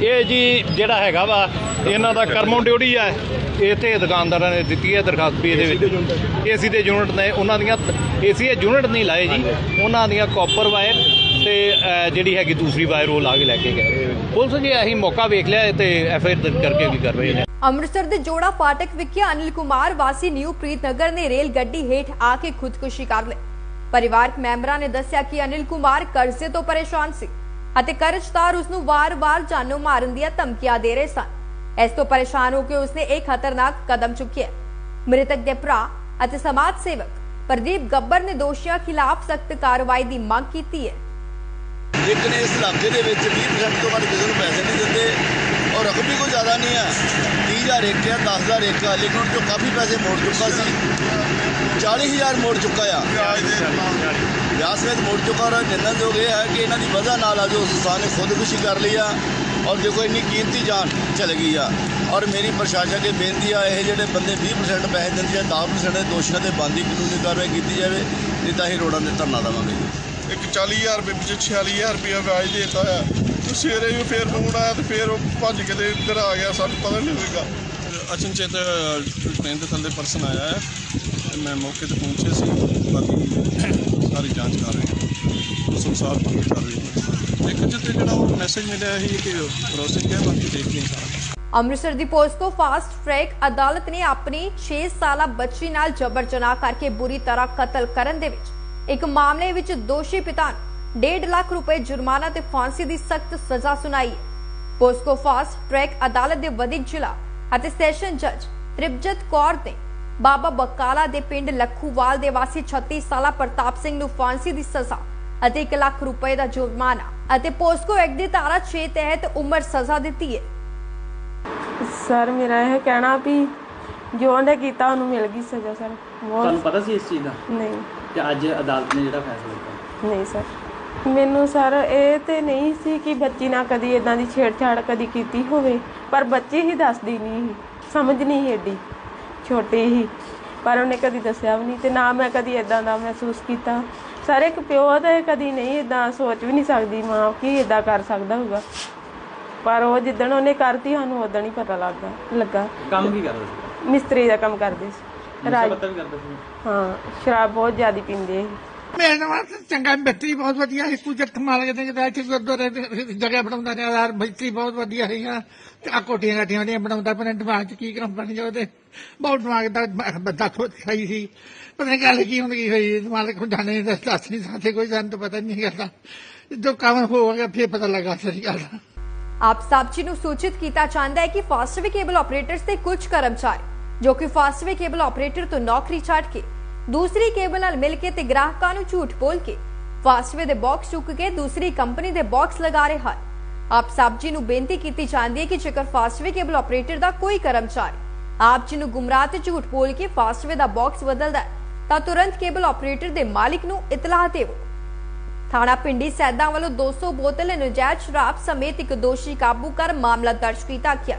Speaker 10: ਇਹ ਜੀ ਜਿਹੜਾ ਹੈਗਾ ਵਾ ਇਹਨਾਂ ਦਾ ਕਰਮੋਂ ਡਿਊਟੀ ਹੈ ਇੱਥੇ ਦੁਕਾਨਦਾਰਾਂ ਨੇ ਦਿੱਤੀ ਹੈ ਦਰਖਾਸਤ ਵੀ ਇਹਦੇ ਵਿੱਚ। ਏਸੀ ਦੇ ਯੂਨਿਟ ਨੇ ਉਹਨਾਂ ਦੀਆਂ ਏਸੀ ਦੇ ਯੂਨਿਟ ਨਹੀਂ ਲਾਏ ਜੀ। ਉਹਨਾਂ ਦੀਆਂ ਕਾਪਰ ਵਾਇਰ ਤੇ ਜਿਹੜੀ ਹੈਗੀ ਦੂਸਰੀ ਵਾਇਰ ਉਹ ਲਾ ਕੇ ਲੈ ਕੇ ਗਏ। ਪੁਲਿਸ ਜੀ ਅਸੀਂ ਮੌਕਾ ਵੇਖ ਲਿਆ ਤੇ ਐਫਆਈਆਰ ਦਰਜ ਕਰਕੇ ਅਗਲੀ ਕਾਰਵਾਈ ਨੇ।
Speaker 2: ਅੰਮ੍ਰਿਤਸਰ ਦੇ ਜੋੜਾ ਫਾਟਕ ਵਿਖੇ ਅਨਿਲ ਕੁਮਾਰ ਵਾਸੀ ਨਿਊ ਪ੍ਰੀਤਨਗਰ ਨੇ ਰੇਲ ਗੱਡੀ ਹੇਠ ਆ ਕੇ ਖੁਦਕੁਸ਼ੀ ਕਰ ਲਈ। ਪਰਿਵਾਰਕ ਮੈਂਬਰਾਂ ਨੇ ਦੱਸਿਆ ਕਿ ਅਨਿਲ ਕੁਮਾਰ ਕਰਜ਼ੇ ਤੋਂ ਪਰੇਸ਼ਾਨ ਸੀ। ਅਤੇ ਕਰਜ਼ਦਾਰ ਉਸ ਨੂੰ ਵਾਰ-ਵਾਰ ਜਾਨੋਂ ਮਾਰਨ ਦੀਆਂ ਧਮਕੀਆਂ ਦੇ ਰਹੇ ਸਨ। ਇਸ ਤੋਂ ਪਰੇਸ਼ਾਨ ਹੋ ਕੇ ਉਸਨੇ ਇੱਕ ਖਤਰਨਾਕ ਕਦਮ ਚੁੱਕਿਆ ਮ੍ਰਿਤਕ ਦੇ ਭਰਾ ਅਤੇ ਸਮਾਜ ਸੇਵਕ ਪ੍ਰਦੀਪ ਗੱਬਰ ਨੇ ਦੋਸ਼ੀਆਂ ਖਿਲਾਫ ਸਖਤ ਕਾਰਵਾਈ ਦੀ ਮੰਗ ਕੀਤੀ ਹੈ।
Speaker 11: ਇੱਕ ਨੇ ਇਸ ਇਲਾਕੇ ਦੇ ਵਿੱਚ 20% ਤੋਂ ਵੱਧ ਕਿਸੇ ਨੂੰ ਪੈਸੇ ਨਹੀਂ ਦਿੰਦੇ ਔਰ ਰਕਮ ਵੀ ਕੋਈ ਜ਼ਿਆਦਾ ਨਹੀਂ ਹੈ 30000 ਇੱਕ ਹੈ 10000 ਇੱਕ ਹੈ ਲੇਕਿਨ ਉਹ 'ਚੋਂ ਕਾਫੀ ਪੈਸੇ ਮੋੜ ਚੁੱਕਾ ਸੀ 40000 ਮੋੜ ਚੁੱਕਾ ਆ। ਵਿਆਹ ਸਮੇਤ ਮੋੜ ਚੁੱਕਾ ਔਰ ਨਿੰਦਣਯੋਗ ਇਹ ਹੈ ਕਿ ਇਹਨਾਂ ਦੀ ਵਜ੍ਹਾ ਨਾਲ ਅੱਜ ਉਸ ਇਨਸਾਨ ਨੇ ਖੁਦਕੁਸ਼ੀ ਕਰ ਲਈ ਆ ਔਰ ਦੇਖੋ ਇੰਨੀ ਕੀਮਤੀ ਜਾਨ ਚਲ ਗਈ ਆ। ਔਰ ਮੇਰੀ ਪ੍ਰਸ਼ਾਸਨ ਅੱਗੇ ਬੇਨਤੀ ਆ ਇਹ ਜਿਹੜੇ ਬੰਦੇ 20% ਪੈਸੇ ਦਿੰਦੇ ਆ 10% ਦੇ ਦੋਸ਼ੀਆਂ ਤੇ ਬੰਦੀ ਕਾਨੂੰਨੀ ਕਾਰਵਾਈ ਕੀਤੀ ਜਾਵੇ ਨਹੀਂ ਤਾਂ ਅਸੀਂ ਰੋਡਾਂ 'ਤੇ ਧਰਨਾ ਦੇਵਾਂਗੇ
Speaker 12: ਇੱਕ 40000 ਰੁਪਏ ਵਿੱਚ 46000 ਰੁਪਏ ਵਿਆਜ ਦੇਤਾ ਆ ਸਵੇਰੇ ਵੀ ਫੇਰ ਫੋਨ ਆਇਆ ਤੇ ਫੇਰ ਉਹ ਭੱਜ ਕੇ ਤੇ ਇੱਧਰ ਆ ਗਿਆ ਸਾਨੂੰ ਪਤਾ ਨਹੀਂ ਲੱਗਾ। ਅਚਨਚੇਤ ਟ੍ਰੇਨ ਦੇ ਥੱਲੇ ਪਰਸਨ ਆਇਆ ਹੈ। ਮੈਂ ਮੌਕੇ ਤੇ ਪਹੁੰਚੇ ਸੀ ਬਾਕੀ ਸਾਰੀ ਜਾਂਚ ਕਰ ਰਹੇ ਹਾਂ। ਸੰਸਾਰ ਪੂਰੀ ਕਰ ਰਹੀ ਹੈ। ਇੱਕ ਜਿੱਤੇ ਜਿਹੜਾ ਉਹ ਮੈਸੇਜ ਮਿਲਿਆ ਸੀ ਕਿ ਕ੍ਰੋਸਿੰਗ ਹੈ, ਬਾਕੀ ਦੇਖਦੇ ਹਾਂ
Speaker 2: ਅੰਮ੍ਰਿਤਸਰ ਦੀ ਪੋਸਕੋ ਫਾਸਟ ਟਰੈਕ ਅਦਾਲਤ ਨੇ ਆਪਣੀ 6 ਸਾਲਾ ਬੱਚੀ ਨਾਲ ਜਬਰ ਜਨਾਹ ਕਰਕੇ ਬੁਰੀ ਤਰ੍ਹਾਂ ਕਤਲ ਕਰਨ ਦੇ ਵਿੱਚ ਇੱਕ ਮਾਮਲੇ ਵਿੱਚ ਦੋਸ਼ੀ ਪਿਤਾ ਨੂੰ 1.5 ਲੱਖ ਰੁਪਏ ਜੁਰਮਾਨਾ ਤੇ ਫਾਂਸੀ ਦੀ ਸਖਤ ਸਜ਼ਾ ਸੁਣਾਈ ਹੈ। ਪੋਸਕੋ ਫਾਸਟ ਟਰੈਕ ਅਦਾਲਤ ਦੇ ਵਧੀਕ ਜ਼ਿਲ੍ਹਾ ਅਤੇ ਸੈਸ਼ਨ ਜੱਜ ਤ੍ਰਿਪਜਤ ਕੌਰ ਨੇ ਬਾਬਾ ਬਕਾਲਾ ਦੇ ਪਿੰਡ ਲੱਖੂਵਾਲ ਦੇ ਵਾਸੀ 36 ਸਾਲਾ ਪ੍ਰਤਾਪ ਸਿੰਘ ਨੂੰ ਫਾਂਸੀ ਦੀ ਸਜ਼ਾ ਅਤੇ 1 ਲੱਖ ਰੁਪਏ ਦਾ ਜੁਰਮਾਨਾ ਅਤੇ ਪੋਸਕੋ ਐਕਟ ਦੀ ਧਾਰਾ 6 ਤਹਿਤ ਉਮਰ ਸਜ਼ਾ ਦਿੱਤੀ ਹੈ।
Speaker 13: ਸਰ ਮੇਰਾ ਇਹ ਕਹਿਣਾ ਵੀ ਜੋ ਉਹਨੇ ਕੀਤਾ ਉਹਨੂੰ ਮਿਲ ਗਈ ਸਜ਼ਾ ਸਰ।
Speaker 14: ਤੁਹਾਨੂੰ ਪਤਾ ਸੀ ਇਸ ਚੀਜ਼ ਦਾ?
Speaker 13: ਨਹੀਂ।
Speaker 14: ਤੇ ਅੱਜ ਅਦਾਲਤ ਨੇ ਜਿਹੜਾ ਫੈਸਲਾ ਕੀਤਾ?
Speaker 13: ਨਹੀਂ ਸਰ। ਮੈਨੂੰ ਸਰ ਇਹ ਤੇ ਨਹੀਂ ਸੀ ਕਿ ਬੱਚੀ ਨਾਲ ਕਦੀ ਇਦਾਂ ਦੀ ਛੇੜਛਾੜ ਕਦੀ ਕੀਤੀ ਹੋਵੇ ਪਰ ਬੱਚੀ ਹੀ ਦੱਸਦੀ ਨਹੀਂ ਸਮਝ ਨਹੀਂ ਏਡੀ। ਛੋਟੀ ਹੀ ਪਰ ਉਹਨੇ ਕਦੀ ਦੱਸਿਆ ਵੀ ਨਹੀਂ ਤੇ ਨਾ ਮੈਂ ਕਦੀ ਇਦਾਂ ਦਾ ਮਹਿਸੂਸ ਕੀਤਾ। ਸਰ ਇੱਕ ਪਿਓ ਤੇ ਕਦੀ ਨਹੀਂ ਇਦਾਂ ਸੋਚ ਵੀ ਨਹੀਂ ਸਕਦੀ ਮਾਂ ਕਿ ਇਦਾਂ ਕਰ ਸਕਦਾ ਹੋਊਗਾ। ਪਰ ਉਹ ਜਿੱਦਣ ਉਹਨੇ ਕਰਤੀ ਸਾਨੂੰ ਉਦੋਂ ਹੀ ਪਤਾ ਲੱਗਾ ਲੱਗਾ।
Speaker 14: ਕੰਮ ਕੀ ਕਰਦਾ ਸੀ?
Speaker 13: ਮਿਸਤਰੀ ਦਾ ਕੰਮ ਕਰਦੇ ਸੀ। ਰਾਜ ਹਾਂ ਸ਼ਰਾਬ ਬਹੁਤ ਜ਼ਿਆਦਾ ਪੀਂਦੇ ਸੀ।
Speaker 15: ਮੇਰੇ ਨਾਲ ਚੰਗਾ ਮਿੱਤਰੀ ਬਹੁਤ ਵਧੀਆ ਸੀ ਕੁਝ ਮਾਰ ਕੇ ਜਿੱਦਾਂ ਇੱਥੇ ਗੁਰਦੁਆਰੇ ਦੀ ਜਗ੍ਹਾ ਬਣਾਉਂਦਾ ਰਿਹਾ, ਯਾਰ ਮਿੱਤਰੀ ਬਹੁਤ ਵਧੀਆ ਰਹੀਆਂ। ਤੇ ਆ ਕੋਟੀਆਂ ਕਾਟੀਆਂ ਦੀਆਂ ਬਣਾਉਂਦਾ ਪਰ ਦਿਮਾਗ 'ਚ ਕੀ ਕਰਾਂ ਬਣ ਜਾਓ ਤੇ ਬਹੁਤ ਦਿਮਾਗ ਦਾ ਬੰਦਾ ਖੋਦ ਖਾਈ ਸੀ। ਪਤਾ ਨਹੀਂ ਗੱਲ ਕੀ ਹੁੰਦੀ ਹੋਈ ਦਿਮਾਗ ਕੋ ਜਾਣੇ ਦੱਸ ਨਹੀਂ ਸਕਦੇ ਕੋਈ ਸਾਨੂੰ ਤਾਂ ਪਤਾ ਨਹੀਂ ਕਰਦਾ ਜੋ ਕੰਮ ਹੋ ਗਿਆ, ਫਿਰ ਪਤਾ ਲੱਗਾ ਸਹੀ ਗੱਲ
Speaker 2: ਆਪ ਸਭ ਜੀ ਨੂੰ ਸੂਚਿਤ ਕੀਤਾ ਜਾਂਦਾ ਹੈ ਕਿ ਫਾਸਟਵੇ ਕੇਬਲ ਆਪਰੇਟਰਸ ਦੇ ਕੁਝ ਕਰਮਚਾਰੀ, ਜੋ ਕਿ ਫਾਸਟਵੇ ਕੇਬਲ ਆਪਰੇਟਰ ਤੋਂ ਨੌਕਰੀ ਛੱਡ ਕੇ ਦੂਸਰੀ ਕੇਬਲ ਨਾਲ ਮਿਲ ਕੇ ਤੇ ਗ੍ਰਾਹਕਾਂ ਨੂੰ ਝੂਠ ਬੋਲ ਕੇ ਫਾਸਟਵੇ ਦੇ ਬਾਕਸ ਚੁੱਕ ਕੇ ਦੂਸਰੀ ਕੰਪਨੀ ਦੇ ਬਾਕਸ ਲਗਾ ਰਹੇ ਹਨ। ਆਪ ਸਭ ਜੀ ਨੂੰ ਬੇਨਤੀ ਕੀਤੀ ਜਾਂਦੀ ਹੈ ਕਿ ਜੇਕਰ ਫਾਸਟਵੇ ਕੇਬਲ ਆਪਰੇਟਰ ਦਾ ਕੋਈ ਕਰਮਚਾਰੀ ਆਪ ਜੀ ਨੂੰ ਗੁੰਮਰਾਹ ਤੇ ਝੂਠ ਬੋਲ ਕੇ ਫਾਸਟਵੇ ਦਾ ਬਾਕਸ ਬਦਲਦਾ ਤਾਂ ਤੁਰੰਤ ਕੇਬਲ ਆਪਰੇਟਰ ਦੇ ਮਾਲਿਕ ਨੂੰ ਇਤਲਾਹ ਦੇਵੋ। ਥਾਣਾ ਪਿੰਡੀ ਸੈਦਾ ਵੱਲੋਂ 200 ਬੋਤਲ ਨਜਾਇਜ਼ ਸ਼ਰਾਬ ਸਮੇਤ ਇੱਕ ਦੋਸ਼ੀ ਕਾਬੂ ਕਰ ਮਾਮਲਾ ਦਰਜ ਕੀਤਾ ਗਿਆ।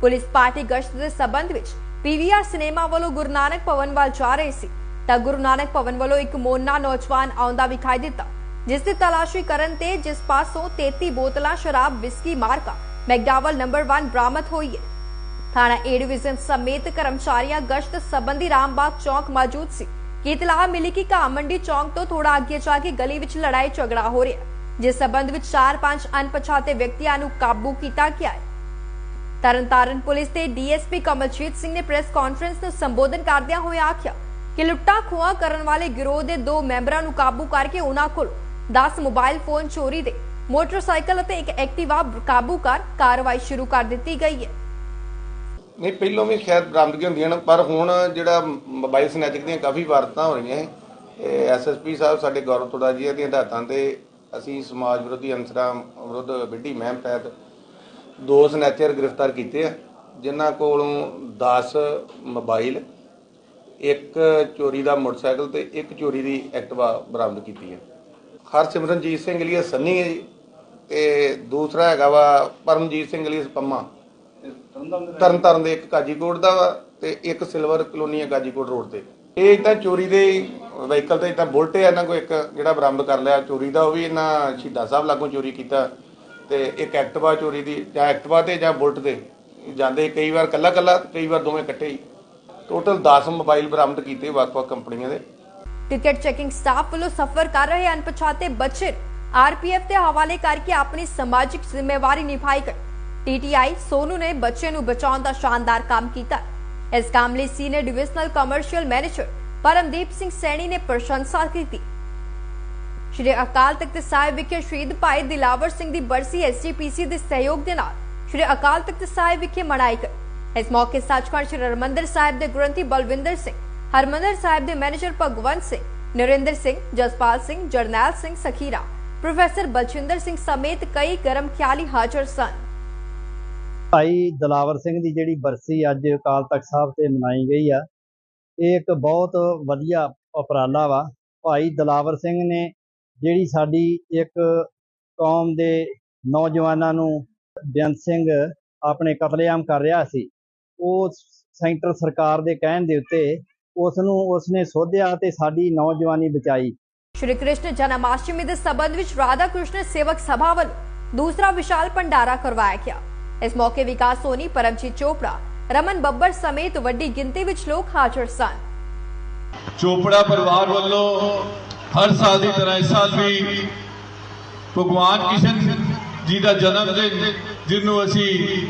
Speaker 2: ਪੁਲਿਸ ਪਾਰਟੀ ਗਸ਼ਤ ਦੇ ਸਬੰਧ ਵਿੱਚ ਪੀਵੀਆਰ ਸਿਨੇਮਾ ਵੱਲੋਂ ਗੁਰੂ ਨਾਨਕ ਭਵਨ ਵੱਲ ਜਾ ਰਹੇ ਸੀ। ਤਾਂ ਗੁਰੂ ਨਾਨਕ ਭਵਨ ਵੱਲੋਂ ਇੱਕ ਮੋਨਾ ਨੌਜਵਾਨ ਆਉਂਦਾ ਵਿਖਾਈ ਦਿੱਤਾ, ਜਿਸ ਦੀ ਤਲਾਸ਼ੀ ਕਰਨ ਤੇ ਜਿਸ ਪਾਸੋਂ 33 ਬੋਤਲਾਂ ਸ਼ਰਾਬ, ਵਿਸਕੀ, ਮਾਰਕਾ, ਮੈਕਡਾਵਲ ਨੰਬਰ 1 ਬਰਾਮਦ ਹੋਈ ਹੈ। ਥਾਣਾ ਏ ਡਿਵੀਜ਼ਨ ਸਮੇਤ ਕਰਮਚਾਰੀਆਂ ਗਸ਼ਤ ਸੰਬੰਧੀ ਰਾਮਬਾਗ ਚੌਕ ਮੌਜੂਦ ਸੀ। ਕਿ ਇਤਲਾਹ ਮਿਲੀ ਕਿ ਘਾਹ ਚੌਕ ਤੋਂ ਥੋੜਾ ਅੱਗੇ ਜਾ ਕੇ ਗਲੀ ਵਿੱਚ ਲੜਾਈ ਝਗੜਾ ਹੋ ਰਿਹਾ, ਜਿਸ ਸਬੰਧ ਵਿੱਚ 4-5 ਅਣਪਛਾਤੇ ਵਿਅਕਤੀਆਂ ਨੂੰ ਕਾਬੂ ਕੀਤਾ ਗਿਆ ਹੈ। ਤਰਨਤਾਰਨ ਪੁਲਿਸ ਦੇ ਡੀਐਸਪੀ ਕਮਲਜੀਤ ਸਿੰਘ ਨੇ ਪ੍ਰੈਸ ਕਾਨਫਰੰਸ ਨੂੰ ਸੰਬੋਧਨ ਕਰਦਿਆਂ ਹੋਏ ਆਖਿਆ ਕਿ ਲੁੱਟਾਂ ਖੋਹਾਂ ਕਰਨ ਵਾਲੇ ਗਿਰੋਹ ਦੇ ਦੋ ਮੈਂਬਰਾਂ ਨੂੰ ਕਾਬੂ ਕਰਕੇ ਉਹਨਾਂ ਕੋਲ 10 ਮੋਬਾਈਲ ਫੋਨ ਚੋਰੀ ਦੇ ਮੋਟਰਸਾਈਕਲ ਅਤੇ ਇੱਕ ਐਕਟਿਵਾ ਕਾਬੂ ਕਰ ਕਾਰਵਾਈ ਸ਼ੁਰੂ ਕਰ ਦਿੱਤੀ ਗਈ ਹੈ।
Speaker 16: ਨਹੀਂ, ਪਹਿਲੋਂ ਵੀ ਖੈਰ ਬਰਾਮਦਗੀ ਹੁੰਦੀਆਂ ਨੇ ਪਰ ਹੁਣ ਜਿਹੜਾ ਮੋਬਾਈਲ ਸਨੈਚਿੰਗ ਦੀਆਂ ਕਾਫੀ ਵਾਰਤਾਂ ਹੋ ਰਹੀਆਂ ਹੈ ਐਸਐਸਪੀ ਸਾਹਿਬ ਸਾਡੇ ਗੌਰਵ ਤੋੜਾ ਜੀ ਦੀਆਂ ਹਦਾਇਤਾਂ ਤੇ ਅਸੀਂ ਸਮਾਜ ਵਿਰੋਧੀ ਅਨਸਰਾਂ ਵਿਰੁੱਧ ਵਿੱਢੀ ਮਹਿਮ ਤਹਿਤ ਦੋ ਸਨੈਚਰ ਗ੍ਰਿਫਤਾਰ ਕੀਤੇ ਆ, ਜਿਨ੍ਹਾਂ ਕੋਲੋਂ 10 ਮੋਬਾਈਲ ਇੱਕ ਚੋਰੀ ਦਾ ਮੋਟਰਸਾਈਕਲ ਤੇ ਇੱਕ ਚੋਰੀ ਦੀ ਐਕਟਿਵਾ ਬਰਾਮਦ ਕੀਤੀ ਹੈ। ਹਰਸਿਮਰਨਜੀਤ ਸਿੰਘ ਲਈ ਸੰਨੀ ਹੈ ਜੀ ਤੇ ਦੂਸਰਾ ਹੈਗਾ ਵਾ ਪਰਮਜੀਤ ਸਿੰਘ ਲਈ ਪੰਮਾ। ਤਰਨ ਤਾਰਨ ਦੇ ਇੱਕ ਕਾਜੀਕੋਟ ਦਾ ਵਾ ਤੇ ਇੱਕ ਸਿਲਵਰ ਕਲੋਨੀ ਹੈ ਕਾਜੀਕੋਟ ਰੋਡ ਤੇ। ਇਹ ਤਾਂ ਚੋਰੀ ਦੇ ਵਹੀਕਲ ਤੇ ਤਾਂ ਬੁਲਟ ਹੈ, ਇਹਨਾਂ ਕੋ ਇੱਕ ਜਿਹੜਾ ਬਰਾਮਦ ਕਰ ਲਿਆ, ਚੋਰੀ ਦਾ ਉਹ ਵੀ ਇਹਨਾਂ ਸ਼ਹੀਦਾਂ ਸਾਹਿਬ ਲਾਗੋਂ ਚੋਰੀ ਕੀਤਾ ਤੇ ਇੱਕ ਐਕਟਿਵਾ ਚੋਰੀ ਦੀ ਜਾਂ ਐਕਟਿਵਾ ਤੇ ਜਾਂ ਬੁਲਟ ਤੇ ਜਾਂਦੇ ਕਈ ਵਾਰ ਕੱਲਾ ਕੱਲਾ ਕਈ ਵਾਰ ਦੋਵੇਂ ਇਕੱਠੇ ਹੀ। ਟੋਟਲ 10 ਮੋਬਾਈਲ ਬਰਾਮਦ ਕੀਤੇ ਵੱਖ-ਵੱਖ ਕੰਪਨੀਆਂ ਦੇ।
Speaker 2: ਟਿਕਟ ਚੈਕਿੰਗ ਸਟਾਫ ਵੱਲੋਂ ਸਫ਼ਰ ਕਰ ਰਹੇ ਅਣਪਛਾਤੇ ਬੱਚੇ ਆਰਪੀਐਫ ਦੇ ਹਵਾਲੇ ਕਰਕੇ ਆਪਣੀ ਸਮਾਜਿਕ ਜ਼ਿੰਮੇਵਾਰੀ ਨਿਭਾਈ ਗਈ। ਟੀਟੀਆਈ ਸੋਨੂ ਨੇ ਬੱਚੇ ਨੂੰ ਬਚਾਉਣ ਦਾ ਸ਼ਾਨਦਾਰ ਕੰਮ ਕੀਤਾ। ਇਸ ਕੰਮ ਲਈ senior divisional commercial manager Paramdeep Singh Saini ਨੇ ਪ੍ਰਸ਼ੰਸਾ ਕੀਤੀ। ਸ਼੍ਰੀ ਅਕਾਲ ਤਖਤ ਸਾਹਿਬ ਵਿਖੇ ਸ਼ਹੀਦ ਭਾਈ ਦਿਲਾਵਰ ਸਿੰਘ ਦੀ ਬਰਸੀ ਐਸਜੀਪੀਸੀ ਦੇ ਸਹਿਯੋਗ ਦੇ ਨਾਲ ਸ਼੍ਰੀ ਅਕਾਲ ਤਖਤ ਸਾਹਿਬ ਵਿਖੇ ਮਨਾਈ ਗਈ। ਇਸ ਮੌਕੇ ਸੱਚਖੰਡ ਸ਼੍ਰੀ ਹਰਮੰਦਰ ਸਾਹਿਬ ਦੇ ਗ੍ਰੰਥੀ ਬਲਵਿੰਦਰ ਸਿੰਘ, ਹਰਮੰਦਰ ਸਾਹਿਬ ਦੇ ਮੈਨੇਜਰ ਭਗਵੰਤ ਸਿੰਘ, ਨਰਿੰਦਰ ਸਿੰਘ, ਜਸਪਾਲ ਸਿੰਘ, ਜਰਨੈਲ ਸਿੰਘ ਸਖੀਰਾ, ਪ੍ਰੋਫੈਸਰ ਬਲਚਿੰਦਰ ਸਿੰਘ ਸਮੇਤ ਕਈ ਗਰਮ ਖਿਆਲੀ ਹਾਜ਼ਰ ਸਨ।
Speaker 17: ਭਾਈ ਦਲਾਵਰ ਸਿੰਘ ਦੀ ਜਿਹੜੀ ਬਰਸੀ ਅੱਜ ਅਕਾਲ ਤਖਤ ਸਾਹਿਬ ਤੇ ਮਨਾਈ ਗਈ ਆ, ਇਹ ਇੱਕ ਬਹੁਤ ਵਧੀਆ ਉਪਰਾਲਾ ਵਾ। ਭਾਈ ਦਲਾਵਰ ਸਿੰਘ ਨੇ ਜਿਹੜੀ ਸਾਡੀ ਇੱਕ ਕੌਮ ਦੇ ਨੌਜਵਾਨਾਂ ਨੂੰ ਬੇਅੰਤ ਸਿੰਘ ਆਪਣੇ ਕਤਲੇਆਮ ਕਰ ਰਿਹਾ ਸੀ ਉਹ ਸੈਂਟਰ ਸਰਕਾਰ ਦੇ ਕਹਿਣ ਦੇ ਉੱਤੇ ਉਸ ਨੂੰ ਉਸਨੇ ਸੋਧਿਆ ਤੇ ਸਾਡੀ ਨੌਜਵਾਨੀ ਬਚਾਈ।
Speaker 2: ਸ਼੍ਰੀ ਕ੍ਰਿਸ਼ਨ ਜਨਮਾਸ਼ਟਮੀ ਦੇ ਸਬੰਧ ਵਿੱਚ ਰਾਧਾ ਕ੍ਰਿਸ਼ਨ ਸੇਵਕ ਸਭਾ ਵੱਲੋਂ ਦੂਸਰਾ ਵਿਸ਼ਾਲ ਭੰਡਾਰਾ ਕਰਵਾਇਆ ਗਿਆ। ਇਸ ਮੌਕੇ ਵਿਕਾਸ ਸੋਨੀ ਪਰਮਜੀਤ ਚੋਪੜਾ ਰਮਨ ਬੱਬਰ ਸਮੇਤ ਵੱਡੀ ਗਿਣਤੀ ਵਿੱਚ ਲੋਕ ਹਾਜ਼ਰ ਸਨ।
Speaker 18: ਚੋਪੜਾ ਪਰਿਵਾਰ ਵੱਲੋਂ ਹਰ ਸਾਲ ਦੀ ਤਰ੍ਹਾਂ ਇਸ ਸਾਲ ਵੀ ਭਗਵਾਨ ਕਿਸ਼ਨ ਜੀ ਦਾ ਜਨਮ ਦਿਨ ਜਿਹਨੂੰ ਅਸੀਂ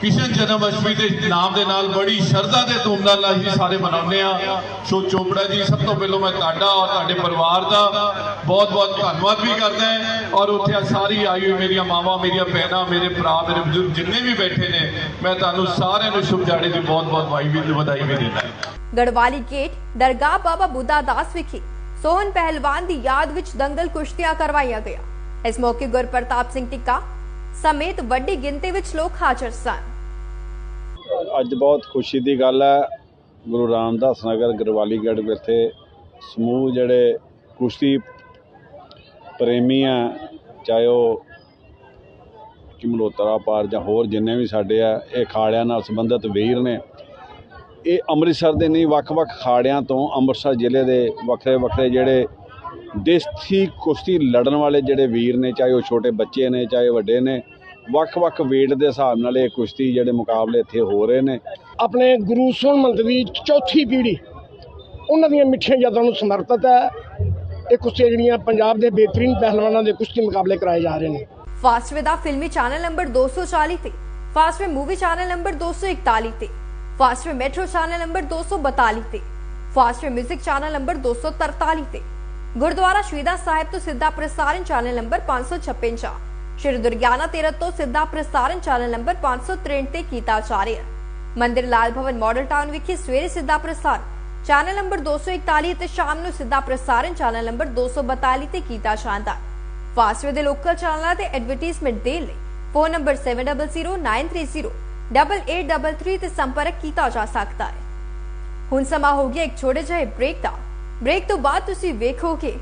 Speaker 18: ਕਿਸ਼ਨ ਜਨਮ ਅਸ਼ਟਮੀ ਦੇ ਨਾਮ ਦੇ ਨਾਲ ਬੜੀ ਸ਼ਰਧਾ ਤੇ ਧੂਮਧਾਮ ਨਾਲ ਅਸੀਂ ਸਾਰੇ ਮਨਾਉਂਦੇ ਆ ਸੋ ਚੋਪੜਾ ਜੀ, ਸਭ ਤੋਂ ਪਹਿਲਾਂ ਮੈਂ ਤੁਹਾਡਾ ਔਰ ਤੁਹਾਡੇ ਪਰਿਵਾਰ ਦਾ ਬਹੁਤ ਬਹੁਤ ਧੰਨਵਾਦ ਵੀ ਕਰਦਾ ਹਾਂ ਔਰ ਉੱਥੇ ਸਾਰੀ ਆਈ ਹੋਈ ਮੇਰੀਆਂ ਮਾਵਾਂ, ਮੇਰੀਆਂ ਭੈਣਾਂ, ਮੇਰੇ ਭਰਾ, ਮੇਰੇ ਬਜ਼ੁਰਗ ਜਿੰਨੇ ਵੀ ਬੈਠੇ ਨੇ, ਮੈਂ ਤੁਹਾਨੂੰ ਸਾਰਿਆਂ ਨੂੰ ਸ਼ੁਭ ਦਿਹਾੜੇ ਦੀ ਬਹੁਤ ਬਹੁਤ ਵਾਈ ਵੀ ਵਧਾਈ ਵੀ ਦਿੰਦਾ
Speaker 2: ਗੜਵਾਲੀ ਗੇਟ ਦਰਗਾਹ ਬਾਬਾ ਬੁੱਧਾ ਦਾਸ ਵਿਖੇ ਸੋਹਨ ਪਹਿਲਵਾਨ ਦੀ ਯਾਦ ਵਿੱਚ ਦੰਗਲ ਕੁਸ਼ਤੀਆਂ ਕਰਵਾਈਆਂ ਗਿਆ ਇਸ ਮੌਕੇ ਗੁਰਪ੍ਰਤਾਪ ਸਿੰਘ ਟਿੱਕਾ ਸਮੇਤ ਵੱਡੀ ਗਿਣਤੀ ਵਿੱਚ ਲੋਕ ਹਾਜ਼ਰ ਸਨ।
Speaker 19: ਅੱਜ ਬਹੁਤ ਖੁਸ਼ੀ ਦੀ ਗੱਲ ਹੈ, ਗੁਰੂ ਰਾਮਦਾਸ ਨਗਰ ਗਰਵਾਲੀਗੜ੍ਹ ਵਿਖੇ ਸਮੂਹ ਜਿਹੜੇ ਕੁਸ਼ਤੀ ਪ੍ਰੇਮੀ ਆ ਚਾਹੇ ਉਹ ਕਿਮਲੋਤਰਾ ਪਾਰ ਜਾਂ ਹੋਰ ਜਿੰਨੇ ਵੀ ਸਾਡੇ ਆ, ਇਹ ਖਾੜਿਆਂ ਨਾਲ ਸੰਬੰਧਿਤ ਵੀਰ ਨੇ। ਇਹ ਅੰਮ੍ਰਿਤਸਰ ਦੇ ਨਹੀਂ, ਵੱਖ-ਵੱਖ ਖਾੜਿਆਂ ਤੋਂ ਅੰਮ੍ਰਿਤਸਰ ਜ਼ਿਲ੍ਹੇ ਦੇ ਵੱਖਰੇ ਵੱਖਰੇ ਜਿਹੜੇ ਦੇਸੀ ਕੁਸ਼ਤੀ ਲੜਨ ਵਾਲੇ ਜਿਹੜੇ ਵੀਰ ਨੇ ਚਾਹੇ ਉਹ ਛੋਟੇ ਬੱਚੇ ਨੇ ਚਾਹੇ ਵੱਡੇ ਨੇ ਵੱਖ-ਵੱਖ ਵੇਟ ਦੇ ਹਿਸਾਬ ਨਾਲ ਇਹ ਕੁਸ਼ਤੀ ਜਿਹੜੇ ਮੁਕਾਬਲੇ ਇੱਥੇ ਹੋ ਰਹੇ ਨੇ।
Speaker 20: ਆਪਣੇ ਗੁਰੂ ਸੋਨਮੰਤ ਦੀ ਚੌਥੀ ਪੀੜ੍ਹੀ ਉਹਨਾਂ ਦੀਆਂ ਮਿੱਠੀਆਂ ਯਾਦਾਂ ਨੂੰ ਸਮਰਪਿਤ ਹੈ। ਇਹ ਕੁਸ਼ਤੀਆਂ ਜਿਹੜੀਆਂ ਪੰਜਾਬ ਦੇ ਬਿਹਤਰੀਨ ਪਹਿਲਵਾਨਾਂ ਦੇ ਕੁਸ਼ਤੀ ਮੁਕਾਬਲੇ ਕਰਾਏ ਜਾ ਰਹੇ ਨੇ।
Speaker 2: ਫਾਸਟਵੇ ਦਾ ਫਿਲਮੀ ਚੈਨਲ ਨੰਬਰ 240 ਤੇ ਫਾਸਟਵੇ ਮੂਵੀ ਚੈਨਲ ਨੰਬਰ 241 ਤੇ ਫਾਸਟਵੇ ਮੈਟਰੋ ਚੈਨਲ ਨੰਬਰ 242 ਤੇ ਫਾਸਟਵੇ 뮤직 ਚੈਨਲ ਨੰਬਰ 243 ਤੇ। ਗੁਰਦੁਆਰਾ ਸ਼ਹੀਦਾਂ ਸਾਹਿਬ ਤੋਂ ਸਿੱਧਾ ਪ੍ਰਸਾਰਣ ਚੈਨਲ ਨੰਬਰ 556 ਸ਼੍ਰੀ ਦੁਰਗਿਆਨਾ ਤੀਰਥ ਤੋਂ ਸਿੱਧਾ ਪ੍ਰਸਾਰਣ ਚੈਨਲ ਨੰਬਰ 563 ਤੇ ਕੀਤਾ ਜਾ ਰਿਹਾ ਮੰਦਿਰ ਲਾਲ ਭਵਨ ਮਾਡਲ ਟਾਊਨ ਵਿਖੇ ਸਵੇਰੇ ਸਿੱਧਾ ਪ੍ਰਸਾਰਣ ਚੈਨਲ ਨੰਬਰ 241 ਅਤੇ ਸ਼ਾਮ ਨੂੰ ਸਿੱਧਾ ਪ੍ਰਸਾਰਣ ਚੈਨਲ ਨੰਬਰ 242 ਤੇ ਕੀਤਾ ਜਾਂਦਾ ਹੈ। ਫਾਸਟਵੇ ਦੇ ਲੋਕਲ ਚੈਨਲਾਂ ਤੇ ਐਡਵਰਟਾਈਜ਼ਮੈਂਟ ਦੇਣ ਲਈ ਫੋਨ ਨੰਬਰ 7009308833 ਤੇ ਸੰਪਰਕ ਕੀਤਾ ਜਾ ਸਕਦਾ ਹੈ। ਹੁਣ ਸਮਾਂ ਹੋ ਗਿਆ ਇੱਕ ਛੋਟੇ ਜਿਹੇ ਬ੍ਰੇਕ ਦਾ। ਬ੍ਰੇਕ ਤੋਂ ਬਾਅਦ ਤੁਸੀਂ ਵੇਖੋਗੇ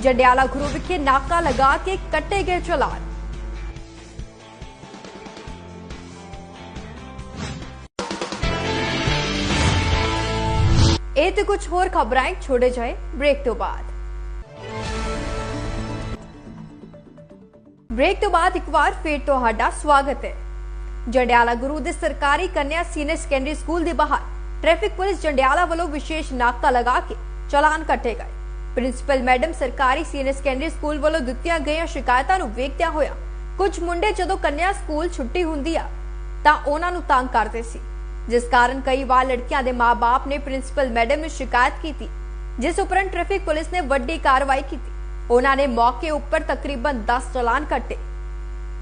Speaker 2: ਜੰਡਿਆਲਾ ਗੁਰੂ ਵਿਖੇ ਨਾਕਾ ਲਗਾ ਕੇ ਕੱਟੇ ਗਏ ਚਲਾਨ ਇਹ ਤੇ ਕੁਝ ਹੋਰ ਖਬਰਾਂ ਇੱਕ ਛੋਟੇ ਜਿਹੇ ਬ੍ਰੇਕ ਤੋਂ ਬਾਅਦ ਬ੍ਰੇਕ ਤੋਂ ਬਾਅਦ ਇੱਕ ਵਾਰ ਫੇਰ ਤੁਹਾਡਾ ਸਵਾਗਤ ਹੈ। ਜੰਡਿਆਲਾ ਗੁਰੂ ਦੇ ਸਰਕਾਰੀ ਕੰਨਿਆ ਸੀਨੀਅਰ ਸੈਕੰਡਰੀ ਸਕੂਲ ਦੇ ਬਾਹਰ ਟ੍ਰੈਫਿਕ ਪੁਲਿਸ ਜੰਡਿਆਲਾ ਵੱਲੋਂ ਵਿਸ਼ੇਸ਼ ਨਾਕਾ ਲਗਾ ਕੇ ਚਲਾਨ ਕੱਟੇ ਗਏ। ਪ੍ਰਿੰਸੀਪਲ ਮੈਡਮ ਸਰਕਾਰੀ ਸੀਨੀਅਰ ਸੈਕੰਡਰੀ ਸਕੂਲ ਵੱਲੋਂ ਦਿੱਤੀਆਂ ਗਈਆਂ ਸ਼ਿਕਾਇਤਾਂ ਨੂੰ ਵੇਖਦਿਆਂ ਹੋਇਆ ਕੁਝ ਮੁੰਡੇ ਜਦੋਂ ਕੰਨਿਆ ਸਕੂਲ ਛੁੱਟੀ ਹੁੰਦੀ ਆ, ਤਾਂ ਉਹਨਾਂ ਨੂੰ ਤੰਗ ਕਰਦੇ ਸੀ। ਜਿਸ ਕਾਰਨ ਕਈ ਵਾਰ ਲੜਕੀਆਂ ਦੇ ਮਾਪੇ ਨੇ ਪ੍ਰਿੰਸੀਪਲ ਮੈਡਮ ਨੂੰ ਸ਼ਿਕਾਇਤ ਕੀਤੀ, ਜਿਸ ਉਪਰੰਤ ਟ੍ਰੈਫਿਕ ਪੁਲਿਸ ਨੇ ਵੱਡੀ ਕਾਰਵਾਈ ਕੀਤੀ। ਉਹਨਾਂ ਨੇ ਮੌਕੇ ਉੱਪਰ ਤਕਰੀਬਨ 10 ਚਲਾਨ ਕੱਟੇ।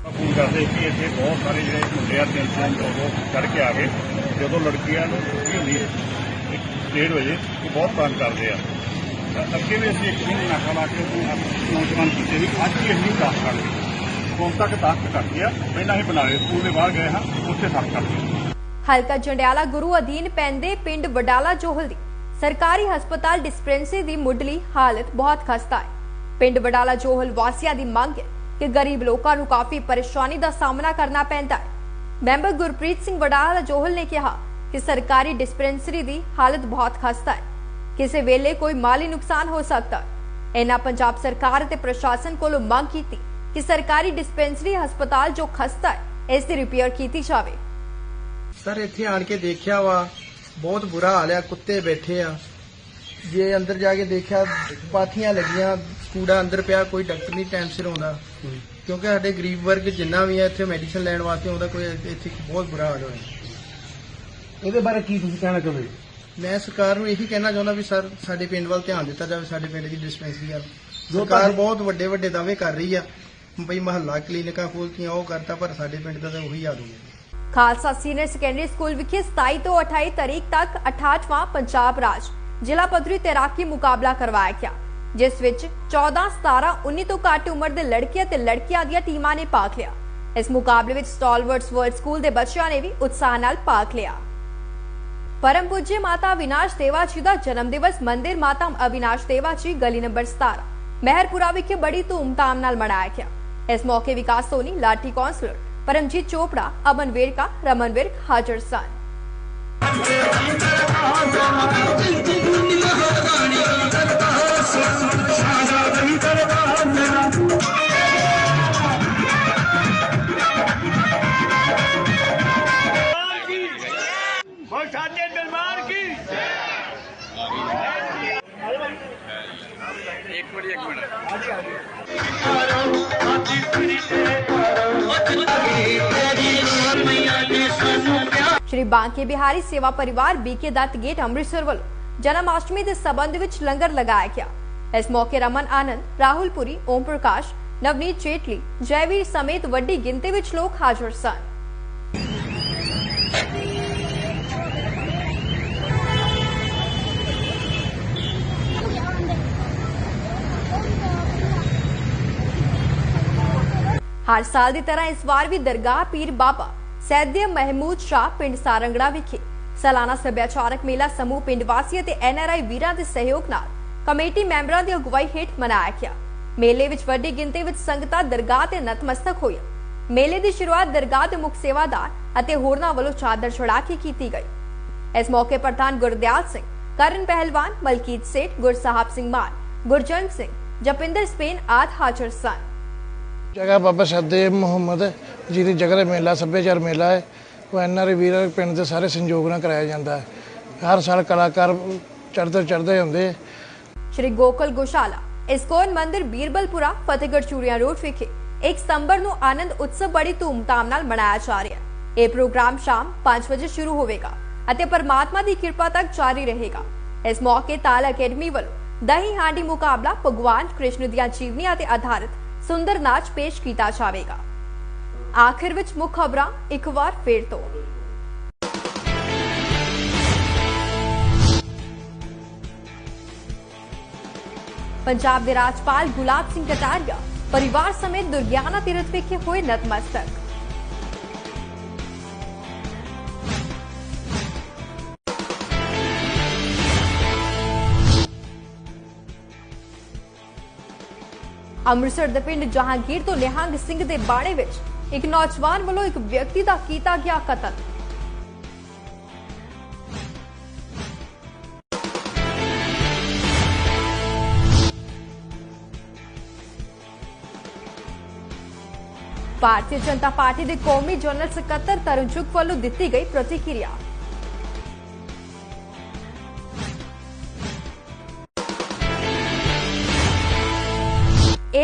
Speaker 21: ਫੋਨ ਕਰਦੇ ਕਿ ਇੱਥੇ ਬਹੁਤ ਸਾਰੇ ਜਿਹੜੇ ਮੁੰਡੇ ਆ ਤਿੰਨ ਤਿੰਨ ਉਹ ਚੜ ਕੇ ਆ ਗਏ। ਜਦੋਂ ਲੜਕੀਆਂ ਨੂੰ ਛੁੱਟੀ ਹੁੰਦੀ ਹੈ 1:30 ਵਜੇ ਉਹ ਬਹੁਤ ਤੰਗ ਕਰਦੇ ਆ। ਤਾਂ ਅੱਗੇ ਵੀ ਅਸੀਂ ਇੱਕ ਦਿਨ ਨਾਕਾ ਲਾ ਕੇ ਉਹਨੂੰ ਨੌਜਵਾਨ ਕੀਤੇ ਵੀ ਅੱਜ ਵੀ ਅਸੀਂ ਦਸ ਕਰ ਲਏ। ਹੁਣ ਤੱਕ 10 ਕੱਟੇ ਆ ਪਹਿਲਾਂ ਹੀ ਬਨਾਲੇ ਸਕੂਲ ਦੇ ਬਾਹਰ ਗਏ ਹਾਂ ਉੱਥੇ ਸੱਤ ਕੱਟੇ
Speaker 2: ਹਲਕਾ ਜੰਡਿਆਲਾ ਗੁਰੂ ਅਧੀਨ ਪੈਂਦੇ ਪਿੰਡ ਵਡਾਲਾ ਜੋਹਲ ਦੀ ਸਰਕਾਰੀ ਹਸਪਤਾਲ ਡਿਸਪੈਂਸਰੀ ਦੀ ਮੁੱਢਲੀ ਹਾਲਤ ਬਹੁਤ ਖਸਤਾ ਹੈ। ਪਿੰਡ ਵਡਾਲਾ ਜੋਹਲ ਵਾਸੀਆਂ ਦੀ ਮੰਗ ਹੈ ਕਿ ਗਰੀਬ ਲੋਕਾਂ ਨੂੰ ਕਾਫੀ ਪਰੇਸ਼ਾਨੀ ਦਾ ਸਾਹਮਣਾ ਕਰਨਾ ਪੈਂਦਾ ਹੈ। ਮੈਂਬਰ ਗੁਰਪ੍ਰੀਤ ਸਿੰਘ ਵਡਾਲਾ ਜੋਹਲ ਨੇ ਕਿਹਾ ਕਿ ਸਰਕਾਰੀ ਡਿਸਪੈਂਸਰੀ ਦੀ ਹਾਲਤ ਬਹੁਤ ਖਸਤਾ ਹੈ। ਕਿਸੇ ਵੇਲੇ ਕੋਈ ਮਾਲੀ ਨੁਕਸਾਨ ਹੋ ਸਕਦਾ ਹੈ। ਇਹਨਾਂ ਪੰਜਾਬ ਸਰਕਾਰ ਅਤੇ ਪ੍ਰਸ਼ਾਸਨ ਕੋਲੋਂ ਮੰਗ ਕੀਤੀ ਕਿ ਸਰਕਾਰੀ ਡਿਸਪੈਂਸਰੀ ਹਸਪਤਾਲ ਜੋ ਖਸਤਾ ਹੈ, ਇਸ ਦੀ ਰਿਪੇਅਰ ਕੀਤੀ ਜਾਵੇ।
Speaker 22: ਸਰ, ਇੱਥੇ ਆਣ ਕੇ ਦੇਖਿਆ ਵਾ, ਬਹੁਤ ਬੁਰਾ ਹਾਲ ਆ ਕੁੱਤੇ ਬੈਠੇ ਆ। ਜੇ ਅੰਦਰ ਜਾ ਕੇ ਦੇਖਿਆ, ਪਾਥੀਆਂ ਲੱਗੀਆਂ ਕੂੜਾ ਅੰਦਰ ਪਿਆ ਕੋਈ ਡਾਕਟਰ ਨਹੀਂ ਟਾਈਮ ਸਿਰ ਆਉਂਦਾ। ਕਿਉਂਕਿ ਸਾਡੇ ਗਰੀਬ ਵਰਗ ਜਿੰਨਾ ਵੀ ਆ ਇੱਥੇ ਮੈਡੀਸਨ ਲੈਣ ਵਾਸਤੇ ਆਉਂਦਾ ਕੋਈ ਇੱਥੇ ਬਹੁਤ ਬੁਰਾ ਹਾਲ ਹੋਇਆ।
Speaker 21: ਇਹਦੇ ਬਾਰੇ ਕੀ ਤੁਸੀਂ ਕਹਿਣਾ ਚਾਹੁੰਦੇ
Speaker 22: ਮੈਂ ਸਰਕਾਰ ਨੂੰ ਇਹੀ ਕਹਿਣਾ ਚਾਹੁੰਦਾ ਵੀ ਸਰ ਸਾਡੇ ਪਿੰਡ ਵੱਲ ਧਿਆਨ ਦਿੱਤਾ ਜਾਵੇ ਸਾਡੇ ਪਿੰਡ ਦੀ ਡਿਸਪੈਂਸਰੀ
Speaker 21: ਜੋ
Speaker 22: ਸਰਕਾਰ ਬਹੁਤ ਵੱਡੇ ਵੱਡੇ ਦਾਅਵੇ ਕਰ ਰਹੀ ਆ। ਬਈ ਮਹੱਲਾ ਕਲੀਨਿਕਾਂ ਖੋਲਤੀਆਂ ਉਹ ਕਰਤਾ ਪਰ ਸਾਡੇ ਪਿੰਡ ਦਾ ਤਾਂ ਉਹੀ ਹਾਲ ਹੋ ਗਿਆ
Speaker 2: ਖਾਲਸਾ ਸੀਨੀਅਰ ਸੈਕੰਡਰੀ ਸਕੂਲ ਵਿਖੇ 27 ਤੋਂ 28 ਤਾਰੀਖ ਤੱਕ 68ਵਾਂ ਪੰਜਾਬ ਰਾਜ। ਜ਼ਿਲ੍ਹਾ ਪੱਧਰੀ ਤੈਰਾਕੀ ਮੁਕਾਬਲਾ ਕਰਵਾਇਆ ਗਿਆ। ਜਿਸ ਵਿੱਚ 14 17 19 ਤੋਂ ਘੱਟ ਉਮਰ ਦੇ ਲੜਕੇ ਅਤੇ ਲੜਕੀਆਂ ਦੀਆਂ ਟੀਮਾਂ ਨੇ ਭਾਗ ਲਿਆ। ਇਸ ਮੁਕਾਬਲੇ ਵਿੱਚ ਸਟਾਲਵਰਟਸ ਵਰਲਡ ਸਕੂਲ ਦੇ ਬੱਚਿਆਂ ਨੇ ਵੀ ਉਤਸ਼ਾਹ ਨਾਲ ਭਾਗ ਲਿਆ। ਪਰਮ ਪੂਜਯ ਮਾਤਾ ਅਵਿਨਾਸ਼ ਦੇਵਾ ਜੀ ਦਾ ਜਨਮ ਦਿਵਸ ਮੰਦਿਰ ਮਾਤਾ ਅਵਿਨਾਸ਼ ਦੇਵਾ ਜੀ ਗਲੀ ਨੰਬਰ 17 ਮਹਿਰਪੁਰਾ ਵਿਖੇ ਬੜੀ ਧੂਮਧਾਮ ਨਾਲ ਮਨਾਇਆ ਗਿਆ। ਇਸ ਮੌਕੇ ਵਿਕਾਸ ਸੋਨੀ ਲਾਠੀ ਕੌਂਸਲਰ ਪਰਮਜੀਤ ਚੋਪੜਾ ਅਮਨ ਵੇਰਕਾ ਰਮਨ ਵਿਰਕ ਹਾਜ਼ਰ ਸਨ।
Speaker 23: ਇੱਕ
Speaker 2: ਬਾਂਕੇ ਬਿਹਾਰੀ ਸੇਵਾ ਪਰਿਵਾਰ ਬੀਕੇ ਦੱਤ ਗੇਟ ਅੰਮ੍ਰਿਤਸਰ ਵੱਲੋਂ ਜਨਮ ਅਸ਼ਟਮੀ ਦੇ ਸਬੰਧ ਵਿੱਚ ਲੰਗਰ ਲਗਾਇਆ ਗਿਆ। ਇਸ ਮੌਕੇ ਰਮਨ ਆਨੰਦ, ਰਾਹੁਲ ਪੁਰੀ, ਓਮ ਪ੍ਰਕਾਸ਼, ਨਵਨੀਤ ਚੇਟਲੀ, ਜੈਵੀਰ ਸਮੇਤ ਵੱਡੀ ਗਿਣਤੀ ਵਿੱਚ ਲੋਕ ਹਾਜ਼ਰ ਸਨ। ਹਰ ਸਾਲ ਦੀ ਤਰ੍ਹਾਂ ਇਸ ਵਾਰ ਵੀ ਦਰਗਾਹ ਪੀਰ ਬਾਬਾ ਸੈਦਿਆ ਮਹਿਮੂਦ ਸ਼ਾਹ ਪਿੰਡ ਸਾਰੰਗੜਾ ਵਿਖੇ। ਸਾਲਾਨਾ ਸੱਭਿਆਚਾਰਕ ਮੇਲਾ ਸਮੂਹ ਪਿੰਡ ਵਾਸੀ ਅਤੇ ਐਨਆਰਆਈ ਵੀਰਾਂ ਦੇ ਸਹਿਯੋਗ ਨਾਲ ਕਮੇਟੀ ਮੈਂਬਰਾਂ ਦੀ ਅਗਵਾਈ ਹੇਠ ਮਨਾਇਆ ਗਿਆ। ਮੇਲੇ ਵਿੱਚ ਵੱਡੀ ਗਿਣਤੀ ਵਿੱਚ ਸੰਗਤਾਂ ਦਰਗਾਹ ਤੇ ਨਤਮਸਤਕ ਹੋਈਆਂ। ਮੇਲੇ ਦੀ ਸ਼ੁਰੂਆਤ ਦਰਗਾਹ ਦੇ ਮੁੱਖ ਸੇਵਾਦਾਰ ਅਤੇ ਹੋਰਨਾਂ ਵੱਲੋਂ ਚਾਦਰ ਚੜਾ ਕੇ ਕੀਤੀ ਗਈ। ਇਸ ਮੌਕੇ ਪ੍ਰਧਾਨ ਗੁਰਦਿਆਲ ਸਿੰਘ, ਕਰਨ ਪਹਿਲਵਾਨ ਮਲਕੀਤ ਸੇਠ, ਗੁਰਸਾਹਿਬ ਸਿੰਘ ਮਾਨ ਗੁਰਜੰਟ ਸਿੰਘ, ਜਪਿੰਦਰ ਸਪੇਨ ਆਦ ਹਾਜ਼ਰ ਸਨ।
Speaker 24: ਜਗ੍ਹਾ ਬਾਬਾ ਸਦੇ ਮੁਹੰਮਦ ਜੀ ਦੀ ਜਗ੍ਹਾ ਮੇਲਾ, ਸੱਭਿਆਚਾਰ ਮੇਲਾ ਹੈ। ਉਹ ਐਨਆਰ ਵੀਰ ਪਿੰਡ ਦੇ ਸਾਰੇ ਸੰਯੋਗ ਨਾਲ ਕਰਾਇਆ ਜਾਂਦਾ ਹੈ। ਹਰ ਸਾਲ ਕਲਾਕਾਰ ਚੜ੍ਹਦੇ ਚੜ੍ਹਦੇ ਹੁੰਦੇ
Speaker 2: ਸ਼੍ਰੀ ਗੋਕਲ ਗੋਸ਼ਾਲਾ, ਇਸਕੋਨ ਮੰਦਿਰ ਬੀਰਬਲਪੁਰਾ, ਫਤਿਹਗੜ੍ਹ ਚੂੜੀਆਂ ਰੋਡ ਵਿਖੇ 1 ਸਤੰਬਰ ਨੂੰ ਆਨੰਦ ਉਤਸਵ ਬੜੀ ਧੂਮਧਾਮ ਨਾਲ ਮਨਾਇਆ ਜਾ ਰਿਹਾ ਹੈ। ਇਹ ਪ੍ਰੋਗਰਾਮ ਸ਼ਾਮ 5 ਵਜੇ ਸ਼ੁਰੂ ਹੋਵੇਗਾ ਅਤੇ ਪਰਮਾਤਮਾ ਦੀ ਕਿਰਪਾ ਤੱਕ ਜਾਰੀ ਰਹੇਗਾ। ਇਸ ਮੌਕੇ ਤਾਲ ਅਕੈਡਮੀ ਵੱਲੋਂ ਦਹੀਂ ਹਾਂਡੀ ਮੁਕਾਬਲਾ ਭਗਵਾਨ ਕ੍ਰਿਸ਼ਨ ਦੀਆਂ ਜੀਵਨੀਆਂ ਤੇ ਆਧਾਰਿਤ ਸੁੰਦਰ ਨਾਚ ਪੇਸ਼ ਕੀਤਾ ਜਾਵੇਗਾ। ਆਖਿਰ ਵਿੱਚ ਮੁੱਖ ਖਬਰਾਂ ਇੱਕ ਵਾਰ ਫੇਰ ਤੋਂ। ਪੰਜਾਬ ਦੇ ਰਾਜਪਾਲ ਗੁਲਾਬ ਸਿੰਘ ਕਟਾਰੀਆ ਪਰਿਵਾਰ ਸਮੇਤ ਦੁਰਗਿਆਨਾ ਤੀਰਥ ਵਿਖੇ ਹੋਏ ਨਤਮਸਤਕ। ਅੰਮ੍ਰਿਤਸਰ ਦੇ ਪਿੰਡ ਜਹਾਂਗੀਰ ਤੋਂ ਨਿਹੰਗ ਸਿੰਘ ਦੇ ਬਾੜੇ ਵਿੱਚ ਇੱਕ ਨੌਜਵਾਨ ਵੱਲੋਂ ਇੱਕ ਵਿਅਕਤੀ ਦਾ ਕੀਤਾ ਗਿਆ ਕਤਲ। ਭਾਰਤੀ ਜਨਤਾ ਪਾਰਟੀ ਦੇ ਕੌਮੀ ਜਨਰਲ ਸਕੱਤਰ ਤਰੁਣ ਚੁੱਕ ਵੱਲੋਂ ਦਿੱਤੀ ਗਈ ਪ੍ਰਤੀਕਿਰਿਆ।